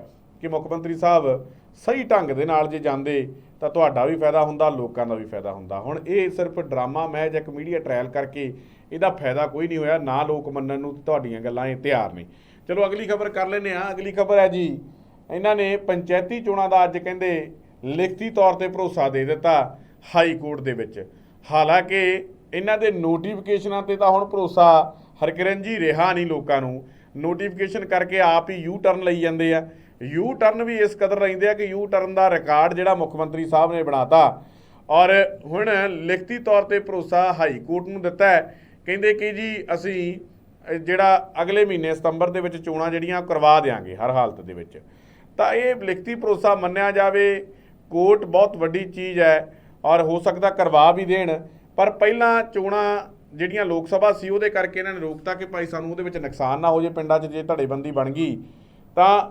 ਕਿ ਮੁੱਖ ਮੰਤਰੀ ਸਾਹਿਬ ਸਹੀ ਢੰਗ ਦੇ ਨਾਲ ਜੇ ਜਾਂਦੇ, ਤਾਂ ਤੁਹਾਡਾ ਵੀ ਫਾਇਦਾ ਹੁੰਦਾ, ਲੋਕਾਂ ਦਾ ਵੀ ਫਾਇਦਾ ਹੁੰਦਾ। ਹੁਣ ਇਹ ਸਿਰਫ ਡਰਾਮਾ ਮੈਚ ਇੱਕ ਮੀਡੀਆ ਟ੍ਰਾਇਲ ਕਰਕੇ ਇਹਦਾ ਫਾਇਦਾ ਕੋਈ ਨਹੀਂ ਹੋਇਆ, ਨਾ ਲੋਕ ਮੰਨਣ ਨੂੰ ਤੁਹਾਡੀਆਂ ਗੱਲਾਂ ਇਹ ਤਿਆਰ ਨਹੀਂ ਚਲੋ, ਅਗਲੀ ਖਬਰ ਕਰ ਲੈਨੇ ਆ ਅਗਲੀ ਖਬਰ ਹੈ ਜੀ, ਇਹਨਾਂ ਨੇ ਪੰਚਾਇਤੀ ਚੋਣਾਂ ਦਾ ਅੱਜ ਕਹਿੰਦੇ ਲਿਖਤੀ ਤੌਰ ਤੇ ਭਰੋਸਾ ਦੇ ਦਿੱਤਾ ਹਾਈ ਕੋਰਟ ਦੇ ਵਿੱਚ। ਹਾਲਾਂਕਿ ਇਹਨਾਂ ਦੇ ਨੋਟੀਫਿਕੇਸ਼ਨਾਂ ਤੇ ਤਾਂ ਹੁਣ ਭਰੋਸਾ ਹਰਕਿਰਨ ਜੀ ਰਿਹਾ ਨਹੀਂ ਲੋਕਾਂ ਨੂੰ। ਨੋਟੀਫਿਕੇਸ਼ਨ ਕਰਕੇ ਆਪ ਹੀ ਯੂ ਟਰਨ ਲਈ ਜਾਂਦੇ ਆ। ਯੂ ਟਰਨ ਵੀ ਇਸ ਕਦਰ ਰਹਿੰਦੇ ਆ ਕਿ ਯੂ ਟਰਨ ਦਾ ਰਿਕਾਰਡ ਜਿਹੜਾ ਮੁੱਖ ਮੰਤਰੀ ਸਾਹਿਬ ਨੇ ਬਣਾਤਾ। ਔਰ ਹੁਣ ਲਿਖਤੀ ਤੌਰ ਤੇ ਭਰੋਸਾ ਹਾਈ ਕੋਰਟ ਨੂੰ ਦਿੱਤਾ ਹੈ। ਕਹਿੰਦੇ ਕਿ ਜੀ ਅਸੀਂ ਜਿਹੜਾ ਅਗਲੇ ਮਹੀਨੇ ਸਤੰਬਰ ਦੇ ਵਿੱਚ ਚੋਣਾਂ ਜਿਹੜੀਆਂ ਉਹ ਕਰਵਾ ਦੇਾਂਗੇ ਹਰ ਹਾਲਤ ਦੇ ਵਿੱਚ। ਤਾਂ ਇਹ ਲਿਖਤੀ ਭਰੋਸਾ ਮੰਨਿਆ ਜਾਵੇ, ਕੋਰਟ ਬਹੁਤ ਵੱਡੀ ਚੀਜ਼ ਹੈ ਔਰ ਹੋ ਸਕਦਾ ਕਰਵਾ ਵੀ ਦੇਣ। ਪਰ ਪਹਿਲਾਂ ਚੋਣਾਂ ਜਿਹੜੀਆਂ ਲੋਕ ਸਭਾ ਸੀ ਉਹਦੇ ਕਰਕੇ ਇਹਨਾਂ ਨੇ ਰੋਕਤਾ ਕਿ ਭਾਈ ਸਾਨੂੰ ਉਹਦੇ ਵਿੱਚ ਨੁਕਸਾਨ ਨਾ ਹੋ ਜੇ ਪਿੰਡਾਂ 'ਚ ਜੇ ਧੜੇਬੰਦੀ ਬਣ ਗਈ। ਤਾਂ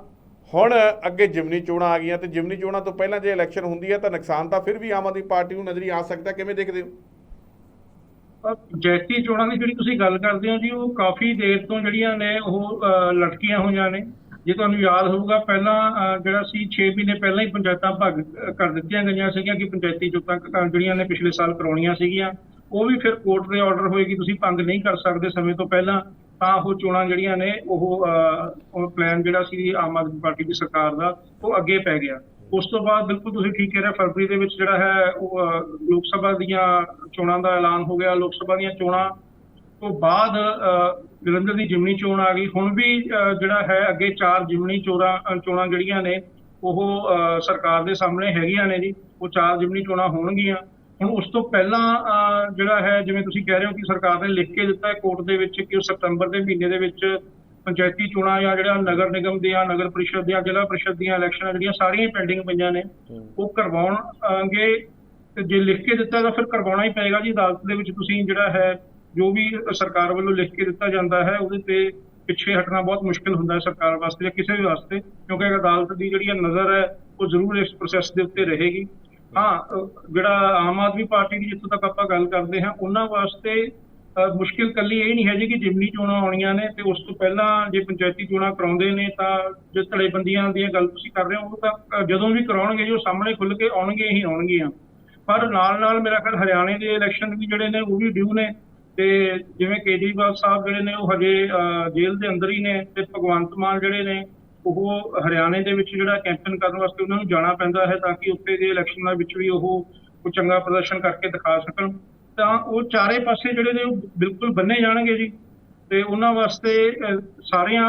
ਹੁਣ ਅੱਗੇ ਜਿਮਨੀ ਚੋਣਾਂ ਆ ਗਈਆਂ ਤੇ ਜਿਮਨੀ ਚੋਣਾਂ ਤੋਂ ਪਹਿਲਾਂ ਜੇ ਇਲੈਕਸ਼ਨ ਹੁੰਦੀ ਹੈ ਤਾਂ ਨੁਕਸਾਨ ਤਾਂ ਫਿਰ ਵੀ ਆਮ ਆਦਮੀ ਪਾਰਟੀ ਨੂੰ ਨਜ਼ਰੀ ਆ ਸਕਦਾ, ਕਿਵੇਂ ਦੇਖਦੇ ਹੋ? ਜੈਤੀ ਚੋਣਾਂ ਦੀ ਜਿਹੜੀ ਤੁਸੀਂ ਗੱਲ ਕਰਦੇ ਹੋ ਜੀ, ਉਹ ਕਾਫੀ ਦੇਰ ਤੋਂ ਜਿਹੜੀਆਂ ਨੇ ਉਹ ਲਟਕੀਆਂ ਹੋਈਆਂ ਨੇ। ਜੇ ਤੁਹਾਨੂੰ ਯਾਦ ਹੋਊਗਾ, ਪਹਿਲਾਂ ਜਿਹੜਾ ਸੀ 6 ਮਹੀਨੇ ਪਹਿਲਾਂ ਹੀ ਪੰਚਾਇਤਾਂ ਭੱਗ ਕਰ ਦਿੱਤੀਆਂ ਗਈਆਂ ਸੀਗੀਆਂ ਕਿ ਪੰਚਾਇਤੀ ਚੋਣਾਂ ਜਿਹੜੀਆਂ ਨੇ ਪਿਛਲੇ ਸਾਲ ਕਰਾਉਣੀਆਂ ਸੀਗੀਆਂ। ਉਹ ਵੀ ਫਿਰ ਕੋਰਟ ਦੇ ਆਰਡਰ ਹੋਏ ਕਿ ਤੁਸੀਂ ਭੰਗ ਨਹੀਂ ਕਰ ਸਕਦੇ ਸਮੇਂ ਤੋਂ ਪਹਿਲਾਂ। ਤਾਂ ਉਹ ਚੋਣਾਂ ਜਿਹੜੀਆਂ ਨੇ ਉਹ ਅਹ, ਉਹ ਪਲਾਨ ਜਿਹੜਾ ਸੀ ਆਮ ਆਦਮੀ ਪਾਰਟੀ ਦੀ ਸਰਕਾਰ ਦਾ ਉਹ ਅੱਗੇ ਪੈ ਗਿਆ। ਉਸ ਤੋਂ ਬਾਅਦ ਬਿਲਕੁਲ ਤੁਸੀਂ ਠੀਕ ਕਹਿ ਰਹੇ ਫਰਵਰੀ ਦੇ ਵਿੱਚ ਜਿਹੜਾ ਹੈ ਉਹ ਲੋਕ ਸਭਾ ਦੀਆਂ ਚੋਣਾਂ ਦਾ ਐਲਾਨ ਹੋ ਗਿਆ। ਲੋਕ ਸਭਾ ਦੀਆਂ ਚੋਣਾਂ ਤੋਂ ਬਾਅਦ ਅਹ, ਜਲੰਧਰ ਦੀ ਜਿਮਨੀ ਚੋਣ ਆ ਗਈ। ਹੁਣ ਵੀ ਜਿਹੜਾ ਹੈ ਅੱਗੇ ਚਾਰ ਜਿਮਨੀ ਚੋਣਾਂ ਚੋਣਾਂ ਜਿਹੜੀਆਂ ਨੇ ਉਹ ਅਹ, ਸਰਕਾਰ ਦੇ ਸਾਹਮਣੇ ਹੈਗੀਆਂ ਨੇ ਜੀ। ਉਹ ਚਾਰ ਜਿਮਨੀ ਚੋਣਾਂ ਹੋਣਗੀਆਂ। ਹੁਣ ਉਸ ਤੋਂ ਪਹਿਲਾਂ ਜਿਹੜਾ ਹੈ ਜਿਵੇਂ ਤੁਸੀਂ ਕਹਿ ਰਹੇ ਹੋ ਕਿ ਸਰਕਾਰ ਨੇ ਲਿਖ ਕੇ ਦਿੱਤਾ ਹੈ ਕੋਰਟ ਦੇ ਵਿੱਚ ਕਿ ਉਹ ਸਤੰਬਰ ਦੇ ਮਹੀਨੇ ਦੇ ਵਿੱਚ ਪੰਚਾਇਤੀ ਚੋਣਾਂ ਜਾਂ ਜਿਹੜਾ ਨਗਰ ਨਿਗਮ ਦੀਆਂ ਨਗਰ ਪਰਿਸ਼ਦ ਦੀਆਂ ਜ਼ਿਲ੍ਹਾ ਪਰਿਸ਼ਦ ਦੀਆਂ ਇਲੈਕਸ਼ਨਾਂ ਜਿਹੜੀਆਂ ਸਾਰੀਆਂ ਪੈਂਡਿੰਗ ਪਈਆਂ ਨੇ ਉਹ ਕਰਵਾਉਣਗੇ। ਤੇ ਜੇ ਲਿਖ ਕੇ ਦਿੱਤਾ ਤਾਂ ਫਿਰ ਕਰਵਾਉਣਾ ਹੀ ਪਏਗਾ ਜੀ। ਅਦਾਲਤ ਦੇ ਵਿੱਚ ਤੁਸੀਂ ਜਿਹੜਾ ਹੈ ਜੋ ਵੀ ਸਰਕਾਰ ਵੱਲੋਂ ਲਿਖ ਕੇ ਦਿੱਤਾ ਜਾਂਦਾ ਹੈ ਉਹਦੇ ਤੇ ਪਿੱਛੇ ਹਟਣਾ ਬਹੁਤ ਮੁਸ਼ਕਲ ਹੁੰਦਾ ਹੈ ਸਰਕਾਰ ਵਾਸਤੇ ਜਾਂ ਕਿਸੇ ਵੀ ਵਾਸਤੇ ਕਿਉਂਕਿ ਅਦਾਲਤ ਦੀ ਜਿਹੜੀ ਨਜ਼ਰ ਹੈ ਉਹ ਜ਼ਰੂਰ ਇਸ ਪ੍ਰੋਸੈਸ ਦੇ ਉੱਤੇ ਰਹੇਗੀ। ਹਾਂ ਜਿਹੜਾ ਆਮ ਆਦਮੀ ਪਾਰਟੀ ਦੀ ਜਿੱਥੋਂ ਤੱਕ ਆਪਾਂ ਗੱਲ ਕਰਦੇ ਹਾਂ ਉਹਨਾਂ ਵਾਸਤੇ ਮੁਸ਼ਕਿਲ ਕੱਲੀ ਇਹ ਨਹੀਂ ਹੈ ਜੀ ਕਿ ਜਿਮਨੀ ਚੋਣਾਂ ਆਉਣੀਆਂ ਨੇ ਤੇ ਉਸ ਤੋਂ ਪਹਿਲਾਂ ਜੇ ਪੰਚਾਇਤੀ ਚੋਣਾਂ ਕਰਾਉਂਦੇ ਨੇ ਤਾਂ ਜੇ ਧੜੇਬੰਦੀਆਂ ਦੀਆਂ ਗੱਲ ਤੁਸੀਂ ਕਰ ਰਹੇ ਹੋ ਉਹ ਤਾਂ ਜਦੋਂ ਵੀ ਕਰਾਉਣਗੇ ਜੀ ਉਹ ਸਾਹਮਣੇ ਖੁੱਲ ਕੇ ਆਉਣਗੇ ਹੀ ਆਉਣਗੀਆਂ। ਪਰ ਨਾਲ ਨਾਲ ਮੇਰਾ ਖਿਆਲ ਹਰਿਆਣੇ ਦੇ ਇਲੈਕਸ਼ਨ ਵੀ ਜਿਹੜੇ ਨੇ ਉਹ ਵੀ ਡਿਊ ਨੇ ਤੇ ਜਿਵੇਂ ਕੇਜਰੀਵਾਲ ਸਾਹਿਬ ਜਿਹੜੇ ਨੇ ਉਹ ਹਜੇ ਅਹ, ਜੇਲ੍ਹ ਦੇ ਅੰਦਰ ਹੀ ਨੇ ਤੇ ਭਗਵੰਤ ਮਾਨ ਜਿਹੜੇ ਨੇ ਉਹ ਹਰਿਆਣੇ ਦੇ ਵਿੱਚ ਜਿਹੜਾ ਕੈਂਪੇਨ ਕਰਨ ਵਾਸਤੇ ਉਹਨਾਂ ਨੂੰ ਜਾਣਾ ਪੈਂਦਾ ਹੈ ਤਾਂ ਕਿ ਉੱਥੇ ਦੇ ਇਲੈਕਸ਼ਨਾਂ ਵਿੱਚ ਵੀ ਉਹ ਕੋਈ ਚੰਗਾ ਪ੍ਰਦਰਸ਼ਨ ਕਰਕੇ ਦਿਖਾ ਸਕਣ। ਤਾਂ ਉਹ ਚਾਰੇ ਪਾਸੇ ਜਿਹੜੇ ਨੇ ਉਹ ਬਿਲਕੁਲ ਬੰਨੇ ਜਾਣਗੇ ਜੀ। ਤੇ ਉਹਨਾਂ ਵਾਸਤੇ ਸਾਰੀਆਂ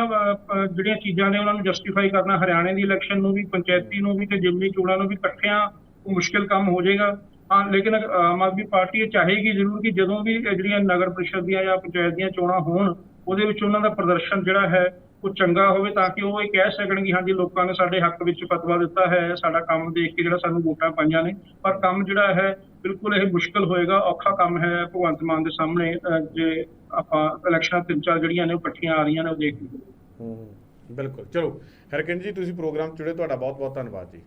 ਜਿਹੜੀਆਂ ਚੀਜ਼ਾਂ ਨੇ ਉਹਨਾਂ ਨੂੰ ਜਸਟੀਫਾਈ ਕਰਨਾ, ਹਰਿਆਣੇ ਦੀ ਇਲੈਕਸ਼ਨ ਨੂੰ ਵੀ, ਪੰਚਾਇਤੀ ਨੂੰ ਵੀ ਤੇ ਜਿਮਨੀ ਚੋਣਾਂ ਨੂੰ ਵੀ ਇਕੱਠਿਆਂ ਉਹ ਮੁਸ਼ਕਿਲ ਕੰਮ ਹੋ ਜਾਏਗਾ। ਹਾਂ, ਲੇਕਿਨ ਆਮ ਆਦਮੀ ਪਾਰਟੀ ਇਹ ਚਾਹੇਗੀ ਜ਼ਰੂਰ ਕਿ ਜਦੋਂ ਵੀ ਜਿਹੜੀਆਂ ਨਗਰ ਪ੍ਰੀਸ਼ਦ ਦੀਆਂ ਜਾਂ ਪੰਚਾਇਤ ਦੀਆਂ ਚੋਣਾਂ ਹੋਣ, ਉਹਦੇ ਵਿੱਚ ਉਹਨਾਂ ਦਾ ਪ੍ਰਦਰਸ਼ਨ ਜਿਹੜਾ ਹੈ ਉਹ ਚੰਗਾ ਹੋਵੇ ਤਾਂ ਕਿ ਉਹ ਇਹ ਕਹਿ ਸਕਣ ਕਿ ਹਾਂਜੀ ਲੋਕਾਂ ਨੇ ਸਾਡੇ ਹੱਕ ਵਿੱਚ ਫਤਵਾ ਦਿੱਤਾ ਹੈ ਸਾਡਾ ਕੰਮ ਦੇਖ ਕੇ ਜਿਹੜਾ ਸਾਨੂੰ ਵੋਟਾਂ ਪਾਈਆਂ ਨੇ। ਪਰ ਕੰਮ ਜਿਹੜਾ ਹੈ ਬਿਲਕੁਲ ਇਹ ਮੁਸ਼ਕਲ ਹੋਏਗਾ ਔਖਾ ਕੰਮ ਹੈ ਭਗਵੰਤ ਮਾਨ ਦੇ ਸਾਹਮਣੇ ਜੇ ਆਪਾਂ ਇਲੈਕਸ਼ਨਾਂ ਤਿੰਨ ਚਾਰ ਜਿਹੜੀਆਂ ਨੇ ਉਹ ਇਕੱਠੀਆਂ ਆ ਰਹੀਆਂ ਨੇ ਉਹ ਦੇਖ ਲਈਏ ਹੂੰ ਬਿਲਕੁਲ। ਚਲੋ ਹਰਕਿੰਦ ਜੀ ਤੁਸੀਂ ਪ੍ਰੋਗਰਾਮ ਜੁੜੇ ਤੁਹਾਡਾ ਬਹੁਤ ਬਹੁਤ ਧੰਨਵਾਦ ਜੀ।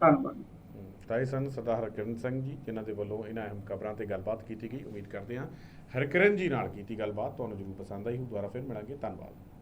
ਧੰਨਵਾਦ। ਤਾਈ ਸਨ ਸਰਦਾਰ ਹਰਕਿਰਨ ਸਿੰਘ ਜੀ ਜਿਨ੍ਹਾਂ ਦੇ ਵੱਲੋਂ ਇਹਨਾਂ ਅਹਿਮ ਖਬਰਾਂ ਤੇ ਗੱਲਬਾਤ ਕੀਤੀ ਗਈ ਉਮੀਦ ਕਰਦੇ ਹਾਂ ਹਰਕਿਰਨ ਜੀ ਨਾਲ ਕੀਤੀ ਗੱਲਬਾਤ ਤੁਹਾਨੂੰ ਜ਼ਰੂਰ ਪਸੰਦ ਆਈ ਹੋ ਦੁਬਾਰਾ ਫਿਰ ਮਿਲਾਂਗੇ ਧੰਨਵਾਦ।